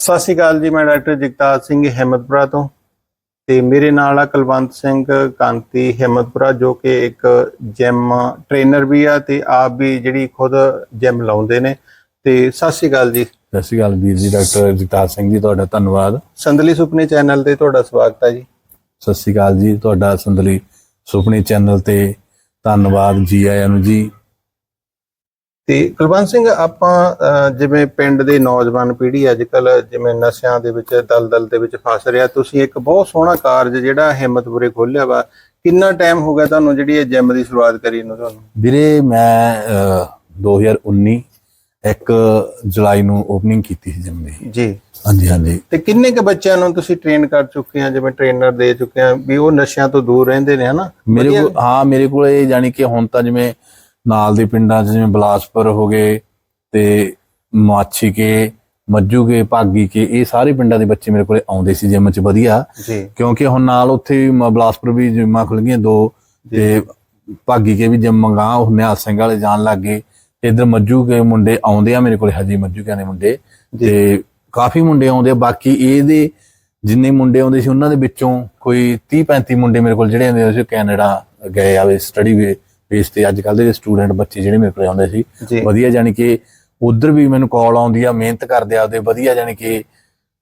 ਸਤਿ ਸ਼੍ਰੀ ਅਕਾਲ ਜੀ ਮੈਂ ਡਾਕਟਰ ਜਗਤਾਰ ਸਿੰਘ ਹਿੰਮਤਪੁਰਾ ਤੋਂ ਤੇ ਮੇਰੇ ਨਾਲ ਆ ਕੁਲਵੰਤ ਸਿੰਘ ਕਾਂਤੀ ਹਿੰਮਤਪੁਰਾ ਜੋ ਕਿ ਇੱਕ ਜਿਮ ਟ੍ਰੇਨਰ ਵੀ ਆ ਤੇ ਆਪ ਵੀ ਜਿਹੜੀ ਖੁਦ ਜਿਮ ਲਾਉਂਦੇ ਨੇ। ਤੇ ਸਤਿ ਸ਼੍ਰੀ ਅਕਾਲ ਜੀ। ਸਤਿ ਸ਼੍ਰੀ ਅਕਾਲ ਵੀਰ ਜੀ ਡਾਕਟਰ ਜਗਤਾਰ ਸਿੰਘ ਜੀ ਤੁਹਾਡਾ ਧੰਨਵਾਦ। ਸੰਦਲੀ ਸੁਪਨੇ ਚੈਨਲ ਤੇ ਤੁਹਾਡਾ ਸਵਾਗਤ ਹੈ ਜੀ। ਸਤਿ ਸ਼੍ਰੀ ਅਕਾਲ ਜੀ ਤੁਹਾਡਾ ਸੰਦਲੀ ਸੁਪਨੇ ਚੈਨਲ ਤੇ ਧੰਨਵਾਦ ਜੀ ਆਇਆਂ ਨੂੰ ਜੀ। ਤੇ ਕੁਲਵੰਤ ਸਿੰਘ ਆਪਾਂ ਜਿਵੇਂ ਪਿੰਡ ਦੇ ਨੌਜਵਾਨ ਪੀੜ੍ਹੀ ਅੱਜ ਕੱਲ ਜਿਵੇਂ ਨਸ਼ਿਆਂ ਦੇ ਵਿੱਚ ਦਲਦਲ ਦੇ ਵਿੱਚ ਫਸ ਰਿਹਾ ਤੁਸੀਂ ਇੱਕ ਬਹੁਤ ਸੋਹਣਾ ਕਾਰਜ ਜਿਹੜਾ ਹਿੰਮਤਪੁਰੇ ਖੋਲਿਆ ਵਾ ਕਿੰਨਾ ਟਾਈਮ ਹੋ ਗਿਆ ਤੁਹਾਨੂੰ ਜਿਹੜੀ ਇਹ ਜਿਮ ਦੀ ਸ਼ੁਰੂਆਤ ਕਰੀ ਨੂੰ ਤੁਹਾਨੂੰ? ਵੀਰੇ ਮੈਂ ਅਹ, 2019 1 ਜੁਲਾਈ ਨੂੰ ਓਪਨਿੰਗ ਕੀਤੀ ਸੀ ਜਿਮ ਦੀ। ਜੀ। ਹਾਂਜੀ ਹਾਂਜੀ। ਤੇ ਕਿੰਨੇ ਕੁ ਬੱਚਿਆਂ ਨੂੰ ਤੁਸੀਂ ਟ੍ਰੇਨ ਕਰ ਚੁੱਕੇ ਆ ਜਿਵੇਂ ਟ੍ਰੇਨਰ ਦੇ ਚੁੱਕੇ ਆ ਵੀ ਉਹ ਨਸ਼ਿਆਂ ਤੋਂ ਦੂਰ ਰਹਿੰਦੇ ਨੇ ਹਨਾ? ਮੇਰੇ ਕੋਲ ਹਾਂ ਮੇਰੇ ਕੋਲ ਇਹ ਜਾਨੀ ਕਿ ਹੁਣ ਤਾਂ ਜਿਵੇਂ ਨਾਲ ਦੇ ਪਿੰਡਾਂ 'ਚ ਜਿਵੇਂ ਬਲਾਸਪੁਰ ਹੋ ਗਏ ਤੇ ਮਾਛੀ ਕੇ ਮੱਜੂ ਕੇ ਭਾਗੀ ਕੇ ਇਹ ਸਾਰੇ ਪਿੰਡਾਂ ਦੇ ਬੱਚੇ ਮੇਰੇ ਕੋਲੇ ਆਉਂਦੇ ਸੀ ਜਿਮ 'ਚ ਵਧੀਆ। ਕਿਉਂਕਿ ਹੁਣ ਨਾਲ ਉੱਥੇ ਵੀ ਬਲਾਸਪੁਰ ਵੀ ਜਿੰਮਾਂ ਖੁੱਲ ਗਈਆਂ ਦੋ ਤੇ ਭਾਗੀ ਕੇ ਵੀ ਜਿਮ ਮੰਗਾ ਉਹ ਨਿਹਾਲ ਸਿੰਘ ਵਾਲੇ ਜਾਣ ਲੱਗ ਗਏ। ਤੇ ਇਧਰ ਮੱਜੂ ਕੇ ਮੁੰਡੇ ਆਉਂਦੇ ਆ ਮੇਰੇ ਕੋਲੇ ਹਜੀ ਮੱਜੂ ਕੇ ਦੇ ਮੁੰਡੇ। ਤੇ ਕਾਫੀ ਮੁੰਡੇ ਆਉਂਦੇ ਆ ਬਾਕੀ ਇਹਦੇ ਜਿੰਨੇ ਮੁੰਡੇ ਆਉਂਦੇ ਸੀ ਉਹਨਾਂ ਦੇ ਵਿੱਚੋਂ ਕੋਈ 30 35 ਮੁੰਡੇ ਮੇਰੇ ਕੋਲ ਜਿਹੜੇ ਆਉਂਦੇ ਸੀ ਕੈਨੇਡਾ ਗਏ ਆਵੇ ਸਟੱਡੀ ਬੇਸ ਤੇ ਅੱਜ ਕੱਲ ਦੇ ਸਟੂਡੈਂਟ ਬੱਚੇ ਜਿਹੜੇ ਮੇਰੇ ਕੋਲ ਆਉਂਦੇ ਸੀ ਵਧੀਆ ਜਾਨੀ ਕਿ ਉਧਰ ਵੀ ਮੈਨੂੰ ਕਾਲ ਆਉਂਦੀ ਆ ਮਿਹਨਤ ਕਰਦੇ ਆ ਆਪਦੇ ਵਧੀਆ ਜਾਨੀ ਕਿ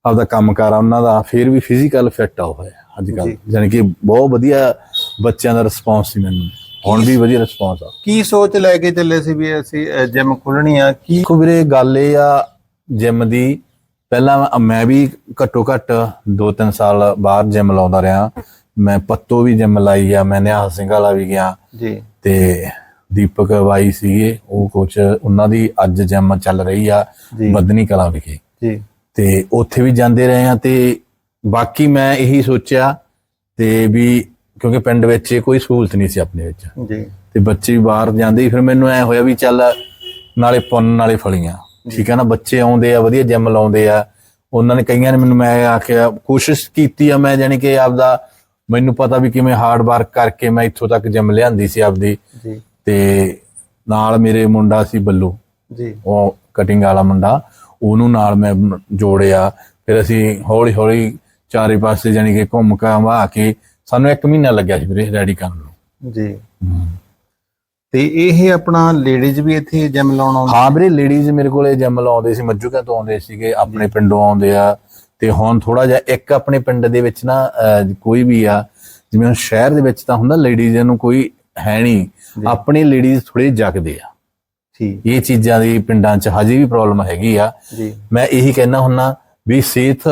ਆਪਦਾ ਕੰਮ ਕਰ ਆ ਉਹਨਾਂ ਦਾ ਫਿਰ ਵੀ ਫਿਜ਼ੀਕਲ ਫਿੱਟ ਆ ਉਹ ਅੱਜ ਕੱਲ। ਜਾਨੀ ਕਿ ਬਹੁਤ ਵਧੀਆ ਬੱਚਿਆਂ ਦਾ ਰਿਸਪੌਂਸ ਸੀ ਮੈਨੂੰ। ਹੁਣ ਵੀ ਵਧੀਆ ਰਿਸਪੌਂਸ ਆ। ਕੀ ਸੋਚ ਲੈ ਕੇ ਚੱਲੇ ਸੀ ਵੀ ਅਸੀਂ ਜਿਮ ਖੋਲਣੀ ਆ? ਕੀ ਦੇਖੋ ਵੀਰੇ ਗੱਲ ਇਹ ਆ ਜਿਮ ਦੀ ਪਹਿਲਾਂ ਮੈਂ- ਮੈਂ ਵੀ ਘੱਟੋ ਘੱਟ 2-3 ਸਾਲ ਬਾਹਰ ਜਿਮ ਲਾਉਂਦਾ ਰਿਹਾ। ਮੈਂ ਪੱਤੋ ਵੀ ਜਿਮ ਲਾਈ ਆ ਮੈਂ ਨਿਹਾਲ ਸਿੰਘ ਵਾਲਾ ਵੀ ਗਿਆ। ਜੀ। ਤੇ ਦੀਪਕ ਬਾਈ ਸੀਗੇ ਉਹ ਕੋਚ ਉਹਨਾਂ ਦੀ ਅੱਜ ਜਿਮ ਚੱਲ ਰਹੀ ਆ ਜੀ। ਮਦਨੀ ਕਲਾਂ ਵਿਖੇ। ਜੀ। ਤੇ ਉੱਥੇ ਵੀ ਜਾਂਦੇ ਰਹੇ ਆ ਤੇ ਬਾਕੀ ਮੈਂ ਇਹੀ ਸੋਚਿਆ ਤੇ ਵੀ ਕਿਉਂਕਿ ਪਿੰਡ ਵਿੱਚ ਕੋਈ ਸਹੂਲਤ ਨਹੀਂ ਸੀ ਆਪਣੇ ਵਿੱਚ। ਜੀ। ਤੇ ਬੱਚੇ ਵੀ ਬਾਹਰ ਜਾਂਦੇ ਫਿਰ ਮੈਨੂੰ ਐ ਹੋਇਆ ਵੀ ਚੱਲ ਨਾਲੇ ਪੁੰਨ ਨਾਲੇ ਫਲੀਆਂ। ਠੀਕ ਹੈ ਨਾ ਬੱਚੇ ਆਉਂਦੇ ਆ ਵਧੀਆ ਜਿਮ ਲਾਉਂਦੇ ਆ। ਉਹਨਾਂ ਨੇ ਕਈਆਂ ਨੇ ਮੈਨੂੰ ਮੈਂ ਆਖਿਆ ਕੋਸ਼ਿਸ਼ ਕੀਤੀ ਆ ਮੈਂ ਜਾਨੀ ਕਿ ਆਪਦਾ ਮੈਨੂੰ ਪਤਾ ਵੀ ਕਿਵੇਂ ਹਾਰਡ ਵਰਕ ਕਰਕੇ ਮੈਂ ਇੱਥੋਂ ਤੱਕ ਜਿਮ ਲਿਆਂਦੀ ਸੀ ਆਪਦੀ। ਜੀ। ਤੇ ਨਾਲ ਮੇਰੇ ਮੁੰਡਾ ਸੀ ਬੱਲੂ। ਜੀ। ਉਹ ਕਟਿੰਗ ਵਾਲਾ ਮੁੰਡਾ ਉਹਨੂੰ ਨਾਲ ਮੈਂ ਜੋੜਿਆ। ਫਿਰ ਅਸੀਂ ਹੌਲੀ ਹੌਲੀ ਚਾਰੇ ਪਾਸੇ ਜਾਨੀ ਕਿ ਘੁੰਮ ਘਾਮਾ ਕੇ ਸਾਨੂੰ 1 ਮਹੀਨਾ ਲੱਗਿਆ ਸੀ ਵੀਰੇ ਰੈਡੀ ਕਰਨ ਨੂੰ। ਜੀ। ਤੇ ਇਹ ਆਪਣਾ ਲੇਡੀਜ਼ ਵੀ ਇੱਥੇ ਜਿਮ ਲਾਉਣ ਆਉਂਦੇ? ਹਾਂ ਵੀਰੇ ਲੇਡੀਜ਼ ਮੇਰੇ ਕੋਲੇ ਜਿਮ ਲਾਉਂਦੇ ਸੀ ਮੱਜੂਕਾ ਤੋਂ ਆਉਂਦੇ ਸੀਗੇ ਆਪਣੇ ਪਿੰਡੋਂ ਆਉਂਦੇ ਆ। ਤੇ ਹੁਣ ਥੋੜਾ ਜਿਹਾ ਇੱਕ ਆਪਣੇ ਪਿੰਡ ਦੇ ਵਿੱਚ ਨਾ ਕੋਈ ਵੀ ਆ ਜਿਵੇਂ ਹੁਣ ਸ਼ਹਿਰ ਦੇ ਵਿੱਚ ਤਾਂ ਹੁੰਦਾ ਲੇਡੀਜ਼ ਨੂੰ ਕੋਈ ਹੈ ਨਹੀਂ ਆਪਣੇ ਲੇਡੀਜ਼ ਥੋੜੇ ਜਗਦੇ ਆ। ਠੀਕ। ਇਹ ਚੀਜ਼ਾਂ ਦੀ ਪਿੰਡਾਂ 'ਚ ਹਜੇ ਵੀ ਪ੍ਰੋਬਲਮ ਹੈਗੀ ਆ। ਜੀ। ਮੈਂ ਇਹੀ ਕਹਿਣਾ ਹੁੰਨਾ ਵੀ ਸਿਹਤ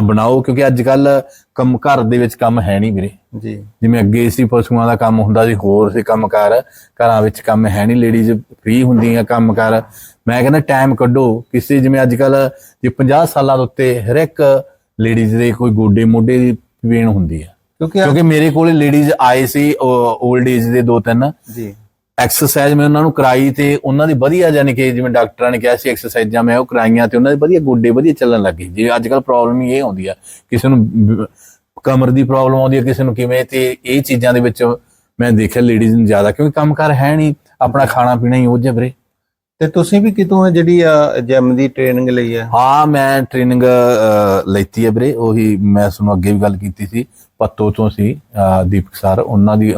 ਬਣਾਓ ਕਿਉਂਕਿ ਅੱਜ ਕੱਲ ਕੰਮ ਘਰ ਦੇ ਵਿੱਚ ਕੰਮ ਹੈ ਨਹੀਂ ਵੀਰੇ। ਜੀ। ਜਿਵੇਂ ਅੱਗੇ ਸੀ ਪਸ਼ੂਆਂ ਦਾ ਕੰਮ ਹੁੰਦਾ ਸੀ ਹੋਰ ਸੀ ਕੰਮਕਾਰ ਘਰਾਂ ਵਿੱਚ ਕੰਮ ਹੈ ਨਹੀਂ ਲੇਡੀਜ਼ ਫ੍ਰੀ ਹੁੰਦੀਆਂ ਕੰਮਕਾਰ ਮੈਂ ਕਹਿੰਦਾ ਟਾਈਮ ਕੱਢੋ ਕਿਸੇ ਜਿਵੇਂ ਅੱਜ ਕੱਲ ਜੇ 50 ਸਾਲਾਂ ਦੇ ਉੱਤੇ ਹਰ ਇੱਕ ਲੇਡੀਜ਼ ਦੇ ਕੋਈ ਗੋਡੇ ਮੋਢੇ ਦੀ ਪੇਨ ਹੁੰਦੀ ਆ ਕਿਉਂਕਿ ਕਿਉਂਕਿ ਮੇਰੇ ਕੋਲੇ ਲੇਡੀਜ਼ ਆਏ ਸੀ 올ਡ ਏਜ ਦੇ ਦੋ ਤਿੰਨ। ਜੀ। ਐਕਸਰਸਾਈਜ਼ ਮੈਂ ਉਹਨਾਂ ਨੂੰ ਕਰਾਈ ਤੇ ਉਹਨਾਂ ਦੀ ਵਧੀਆ ਜਾਨੀ ਕਿ ਜਿਵੇਂ ਡਾਕਟਰਾਂ ਨੇ ਕਿਹਾ ਸੀ ਐਕਸਰਸਾਈਜ਼ਾਂ ਮੈਂ ਉਹ ਕਰਾਈਆਂ ਤੇ ਉਹਨਾਂ ਦੇ ਵਧੀਆ ਗੋਡੇ ਵਧੀਆ ਚੱਲਣ ਲੱਗੇ ਜੇ ਅੱਜ ਕੱਲ ਪ੍ਰੋਬਲਮ ਹੀ ਇਹ ਆਉਂਦੀ ਆ ਕਿਸੇ ਨੂੰ ਕਮਰ ਦੀ ਪ੍ਰੋਬਲਮ ਆਉਂਦੀ ਆ ਕਿਸੇ ਨੂੰ ਕਿਵੇਂ ਤੇ ਇਹ ਚੀਜ਼ਾਂ ਦੇ ਵਿੱਚ ਮੈਂ ਦੇਖਿਆ ਲੇਡੀਜ਼ ਨੂੰ ਜ਼ਿਆਦਾ ਕਿਉਂਕਿ ਕੰਮਕਾਰ ਹੈ ਨਹੀਂ ਆਪਣਾ ਖਾਣਾ ਪੀਣਾ ਹੀ ਉਹ ਜਿਹਾ ਵੀਰੇ ਤੇ ਤੁਸੀਂ ਵੀ ਕਿਤੋਂ ਇਹ ਜਿਹੜੀ ਆ ਜਿਮ ਦੀ ਟ੍ਰੇਨਿੰਗ ਲਈ ਆ? ਹਾਂ ਮੈਂ ਟ੍ਰੇਨਿੰਗ ਲੈਤੀ ਹੈ ਵੀਰੇ ਉਹੀ ਮੈਂ ਤੁਹਾਨੂੰ ਅੱਗੇ ਵੀ ਗੱਲ ਕੀਤੀ ਸੀ ਪੱਤੋ ਤੋਂ ਸੀ ਦੀਪਕ ਸਰ ਉਹਨਾਂ ਦੀ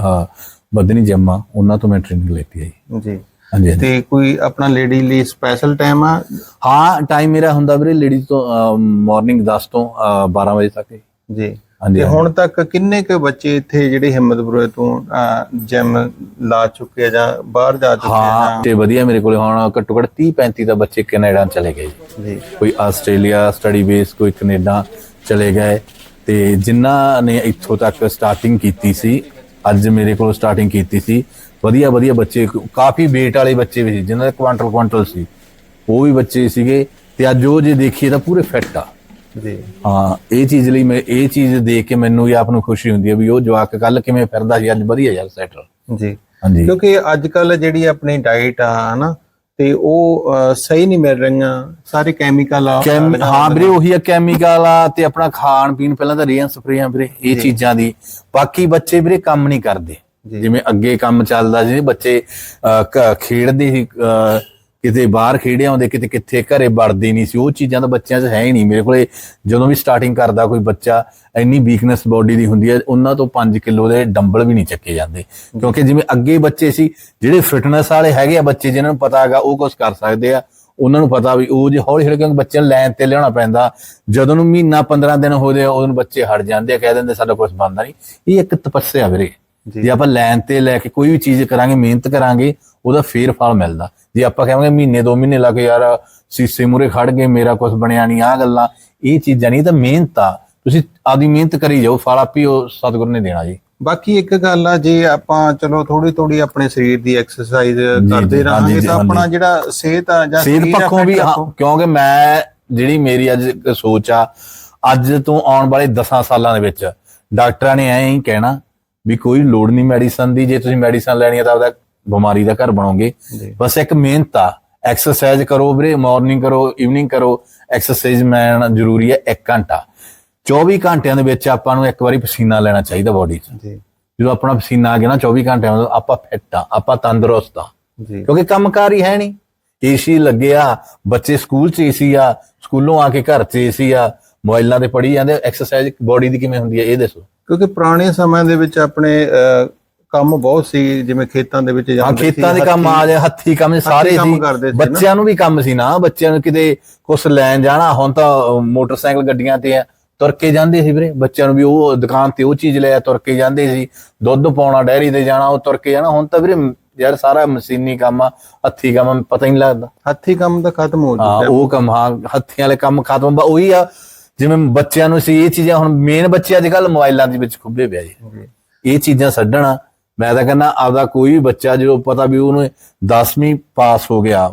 ਬਦਨੀ ਜੰਮਾ ਉਹਨਾਂ ਤੋਂ ਮੈਂ ਟ੍ਰੇਨਿੰਗ ਲੈਤੀ ਹੈ ਜੀ। ਹਾਂਜੀ ਤੇ ਕੋਈ ਆਪਣਾ ਲੇਡੀ ਲਈ ਸਪੈਸ਼ਲ ਟਾਈਮ ਆ? ਹਾਂ ਟਾਈਮ ਮੇਰਾ ਹੁੰਦਾ ਵੀਰੇ ਲੇਡੀਜ਼ ਤੋਂ ਮਾਰਨਿੰਗ 10 ਤੋਂ ਅਹ, 12 ਵਜੇ ਤੱਕ। ਜੀ। ਤੇ ਹੁਣ ਤੱਕ ਕਿੰਨੇ ਕੁ ਬੱਚੇ ਇੱਥੇ ਜਿਹੜੇ ਹਿੰਮਤਪੁਰੇ ਤੋਂ ਜਿਮ ਲਾ ਚੁੱਕੇ ਆ ਜਾਂ ਬਾਹਰ ਜਾ ਚੁੱਕੇ ਆ ਹਾਂ ਤੇ ਵਧੀਆ ਮੇਰੇ ਕੋਲੇ ਹੁਣ ਘੱਟੋ ਘੱਟ 30 35 ਦਾ ਬੱਚੇ ਕੈਨੇਡਾ ਚਲੇ ਗਏ। ਜੀ। ਕੋਈ ਆਸਟ੍ਰੇਲੀਆ ਸਟੱਡੀ ਬੇਸ ਕੋਈ ਕੈਨੇਡਾ ਚਲੇ ਗਏ। ਤੇ ਜਿਨ੍ਹਾਂ ਨੇ ਇੱਥੋਂ ਤੱਕ ਸਟਾਰਟਿੰਗ ਕੀਤੀ ਸੀ ਅੱਜ ਮੇਰੇ ਕੋਲ ਸਟਾਰਟਿੰਗ ਕੀਤੀ ਸੀ। ਵਧੀਆ ਵਧੀਆ ਬੱਚੇ ਕਾਫੀ weight ਵਾਲੇ ਬੱਚੇ ਵੀ ਸੀ ਜਿਨ੍ਹਾਂ ਦੇ ਕੁਆਂਟਲ ਕੁਆਂਟਲ ਸੀ। ਉਹ ਵੀ ਬੱਚੇ ਸੀਗੇ ਤੇ ਅੱਜ ਉਹ ਜੇ ਦੇਖੀਏ ਤਾਂ ਪੂਰੇ ਫਿੱਟ ਆ। ਜੀ। ਹਾਂ ਇਹ ਚੀਜ਼ ਲਈ ਮੈਂ ਇਹ ਚੀਜ਼ ਦੇਖ ਕੇ ਮੈਨੂੰ ਵੀ ਆਪ ਨੂੰ ਖੁਸ਼ੀ ਹੁੰਦੀ ਹੈ ਵੀ ਉਹ ਜਵਾਕ ਕੱਲ ਕਿਵੇਂ ਫਿਰਦਾ ਸੀ ਅੱਜ ਵਧੀਆ ਯਾਰ ਸੈਟਲ ਜੀ। ਹਾਂਜੀ। ਕਿਉਂਕਿ ਅੱਜ ਕੱਲ ਜਿਹੜੀ ਆਪਣੀ ਡਾਈਟ ਆ ਹਨਾ ਤੇ ਉਹ ਸਹੀ ਨਹੀਂ ਮਿਲ ਰਹੀਆਂ ਸਾਰੇ ਕੈਮੀਕਲ ਆ ਹਾਂ ਵੀਰੇ ਉਹੀ ਆ ਕੈਮੀਕਲ ਆ ਤੇ ਆਪਣਾ ਖਾਣ ਪੀਣ ਪਹਿਲਾਂ ਤਾਂ ਰੇਹਾਂ ਸਪਰੇਆਂ ਵੀਰੇ ਇਹ ਚੀਜ਼ਾਂ ਦੀ। ਬਾਕੀ ਬੱਚੇ ਵੀਰੇ ਕੰਮ ਨਹੀਂ ਕਰਦੇ। ਜਿਵੇਂ ਅੱਗੇ ਕੰਮ ਚੱਲਦਾ ਸੀ ਬੱਚੇ ਖੇਡਦੇ ਸੀ ਕਿਤੇ ਬਾਹਰ ਖੇਡੇ ਆਉਂਦੇ ਕਿਤੇ ਕਿੱਥੇ ਘਰੇ ਵੜਦੇ ਨਹੀਂ ਸੀ, ਉਹ ਚੀਜ਼ਾਂ ਤਾਂ ਬੱਚਿਆਂ 'ਚ ਹੈ ਹੀ ਨਹੀਂ। ਮੇਰੇ ਕੋਲੇ ਜਦੋਂ ਵੀ ਸਟਾਰਟਿੰਗ ਕਰਦਾ ਕੋਈ ਬੱਚਾ, ਇੰਨੀ ਵੀਕਨੈਸ ਬਾਡੀ ਦੀ ਹੁੰਦੀ ਹੈ, ਉਹਨਾਂ ਤੋਂ 5 ਕਿਲੋ ਦੇ ਡੰਬਲ ਵੀ ਨਹੀਂ ਚੱਕੇ ਜਾਂਦੇ। ਕਿਉਂਕਿ ਜਿਵੇਂ ਅੱਗੇ ਬੱਚੇ ਸੀ, ਜਿਹੜੇ ਫਿਟਨੈਸ ਵਾਲੇ ਹੈਗੇ ਆ ਬੱਚੇ ਜਿਨ੍ਹਾਂ ਨੂੰ ਪਤਾ ਹੈਗਾ, ਉਹ ਕੁਝ ਕਰ ਸਕਦੇ ਆ। ਉਹਨਾਂ ਨੂੰ ਪਤਾ ਵੀ ਉਹ ਜੇ ਹੌਲੀ ਹੌਲੀ ਕਿਉਂਕਿ ਬੱਚਿਆਂ ਨੂੰ ਲਾਈਨ ਤੇ ਲਿਆਉਣਾ ਪੈਂਦਾ, ਜਦੋਂ ਨੂੰ ਮਹੀਨਾ 15 ਦਿਨ ਹੋ ਆ ਉਦੋਂ ਬੱਚੇ ਹਟ ਜਾਂਦੇ ਆ, ਕਹਿ ਦਿੰਦੇ, ਸਾਡਾ ਕੁਝ ਬਣਦਾ ਨਹੀਂ। ਇਹ ਇੱਕ ਤਪੱਸਿਆ ਵੀਰੇ। ਜੀ। ਆਪਾਂ ਲਾਈਨ ਤੇ ਲੈ ਕੇ ਕੋਈ ਵੀ ਚੀਜ਼ ਕਰਾਂਗੇ ਮਿਹਨਤ ਕਰਾਂਗੇ ਉਹਦਾ ਫੇਰ ਫਲ ਮਿਲਦਾ ਜੇ ਆਪਾਂ ਕਹਾਂਗੇ ਮਹੀਨੇ ਦੋ ਮਹੀਨੇ ਲਾ ਕੇ ਯਾਰ ਸੀਸੇ ਮੂਰੇ ਖੜ ਗਏ ਮੇਰਾ ਕੁਝ ਬਣਿਆ ਨਹੀਂ ਆ ਗੱਲਾਂ ਇਹ ਚੀਜ਼ਾਂ ਨਹੀਂ ਤਾਂ ਮਿਹਨਤ ਆ ਤੁਸੀਂ ਆਦੀ ਮਿਹਨਤ ਕਰੀ ਜਾਓ ਫਲ ਆਪੀ ਉਹ ਸਤਿਗੁਰੂ ਨੇ ਦੇਣਾ ਜੀ ਬਾਕੀ ਇੱਕ ਗੱਲ ਆ ਜੇ ਆਪਾਂ ਚਲੋ ਥੋੜੀ ਥੋੜੀ ਆਪਣੇ ਸਰੀਰ ਦੀ ਐਕਸਰਸਾਈਜ਼ ਕਰਦੇ ਰਹਾਂਗੇ ਤਾਂ। ਆਪਣਾ ਜਿਹੜਾ ਸਿਹਤ ਆ ਜਾਂ ਸਿਹਤ ਪੱਖੋਂ ਵੀ। ਕਿਉਂਕਿ ਮੈਂ ਜਿਹੜੀ ਮੇਰੀ ਅੱਜ ਸੋਚ ਆ ਅੱਜ ਤੋਂ ਆਉਣ ਵਾਲੇ 10 ਸਾਲਾਂ ਦੇ ਵਿੱਚ ਡਾਕਟਰਾਂ ਨੇ ਐਂ ਹੀ ਕਹਿਣਾ ਵੀ ਕੋਈ ਲੋੜ ਨਹੀਂ ਮੈਡੀਸਨ ਦੀ ਜੇ ਤੁਸੀਂ ਮੈਡੀਸਨ ਲੈਣੀ ਹੈ ਤਾਂ ਆਪਦਾ ਬਿਮਾਰੀ ਦਾ ਘਰ ਬਣੋਗੇ। ਜੀ। ਬਸ ਇੱਕ ਮਿਹਨਤ ਆ ਐਕਸਰਸਾਈਜ਼ ਕਰੋ ਵੀਰੇ ਮਾਰਨਿੰਗ ਕਰੋ ਈਵਨਿੰਗ ਕਰੋ ਐਕਸਰਸਾਈਜ਼ ਮੈਨ ਜ਼ਰੂਰੀ ਹੈ 1 ਘੰਟਾ। 24 ਘੰਟਿਆਂ ਦੇ ਵਿੱਚ ਆਪਾਂ ਨੂੰ ਇੱਕ ਵਾਰੀ ਪਸੀਨਾ ਲੈਣਾ ਚਾਹੀਦਾ ਬਾਡੀ 'ਚ। ਜੀ। ਜਦੋਂ ਆਪਣਾ ਪਸੀਨਾ ਆ ਗਿਆ ਨਾ 24 ਘੰਟਿਆਂ ਬਾਅਦ ਆਪਾਂ ਫਿੱਟ ਆ ਆਪਾਂ ਤੰਦਰੁਸਤ ਆ ਜੀ। ਕਿਉਂਕਿ ਕੰਮਕਾਰ ਹੀ ਹੈ ਨਹੀਂ। ਏਸੀ ਲੱਗਿਆ ਬੱਚੇ ਸਕੂਲ 'ਚ ਏਸੀ ਆ ਸਕੂਲੋਂ ਆ ਕੇ ਘਰ 'ਚ ਏਸੀ ਆ ਮੋਬਾਈਲਾਂ ਤੇ ਪੜੀ ਜਾਂਦੇ ਐਕਸਰਸਾਈਜ਼ ਬੋਡੀ ਦੀ ਕਿਵੇਂ ਹੁੰਦੀ ਹੈ ਇਹ ਦੱਸੋ। ਕਿਉਂਕਿ ਪੁਰਾਣੇ ਸਮਿਆਂ ਦੇ ਵਿੱਚ ਆਪਣੇ ਕੰਮ ਬਹੁਤ ਸੀ ਜਿਵੇਂ ਖੇਤਾਂ ਦੇ ਵਿੱਚ ਜਾਂਦੇ ਸੀ ਖੇਤਾਂ ਦੇ ਕੰਮ ਆ ਜਾ ਹੱਥੀ ਕੰਮ ਸਾਰੇ ਸੀ। ਬੱਚਿਆਂ ਨੂੰ ਵੀ ਕੰਮ ਸੀ ਨਾ ਬੱਚਿਆਂ ਨੂੰ ਕਿਤੇ ਕੁਛ ਲੈਣ ਜਾਣਾ ਹੁਣ ਤਾਂ ਮੋਟਰਸਾਈਕਲ ਗੱਡੀਆਂ ਤੇ ਆ ਤੁਰ ਕੇ ਜਾਂਦੇ ਸੀ ਵੀਰੇ। ਬੱਚਿਆਂ ਨੂੰ ਵੀ ਉਹ ਦੁਕਾਨ ਤੇ ਉਹ ਚੀਜ਼ ਲੈ ਆ ਤੁਰ ਕੇ ਜਾਂਦੇ ਸੀ। ਦੁੱਧ ਪਾਉਣਾ ਡੈਰੀ ਤੇ ਜਾਣਾ ਉਹ ਤੁਰ ਕੇ ਜਾਣਾ। ਹੁਣ ਤਾਂ ਵੀਰੇ ਯਾਰ ਸਾਰਾ ਮਸ਼ੀਨੀ ਕੰਮ ਆ ਹੱਥੀ ਕੰਮ ਪਤਾ ਹੀ ਨਹੀਂ ਲੱਗਦਾ। ਹੱਥੀ ਕੰਮ ਤਾਂ ਖਤਮ ਹੋ ਚੁੱਕਿਆ। ਉਹ ਕੰਮ ਹਾਂ ਹੱਥੀਂ ਵਾਲੇ ਕੰਮ ਖਤਮ ਬਾ ਉਹੀ ਆ ਜਿਵੇਂ ਬੱਚਿਆਂ ਨੂੰ ਸੀ ਇਹ ਚੀਜ਼ਾਂ ਹੁਣ ਮੇਨ ਬੱਚੇ ਅੱਜ ਕੱਲ ਮੋਬਾਈਲਾਂ ਦੇ ਵਿੱਚ ਖੁੱਬੇ ਪਿਆ ਜੀ। ਇਹ ਚੀਜ਼ਾਂ ਛੱਡਣਾ ਮੈਂ ਤਾਂ ਕਹਿੰਦਾ ਆਪਦਾ ਕੋਈ ਵੀ ਬੱਚਾ ਜੋ ਪਤਾ ਵੀ ਉਹਨੂੰ 10ਵੀਂ ਪਾਸ ਹੋ ਗਿਆ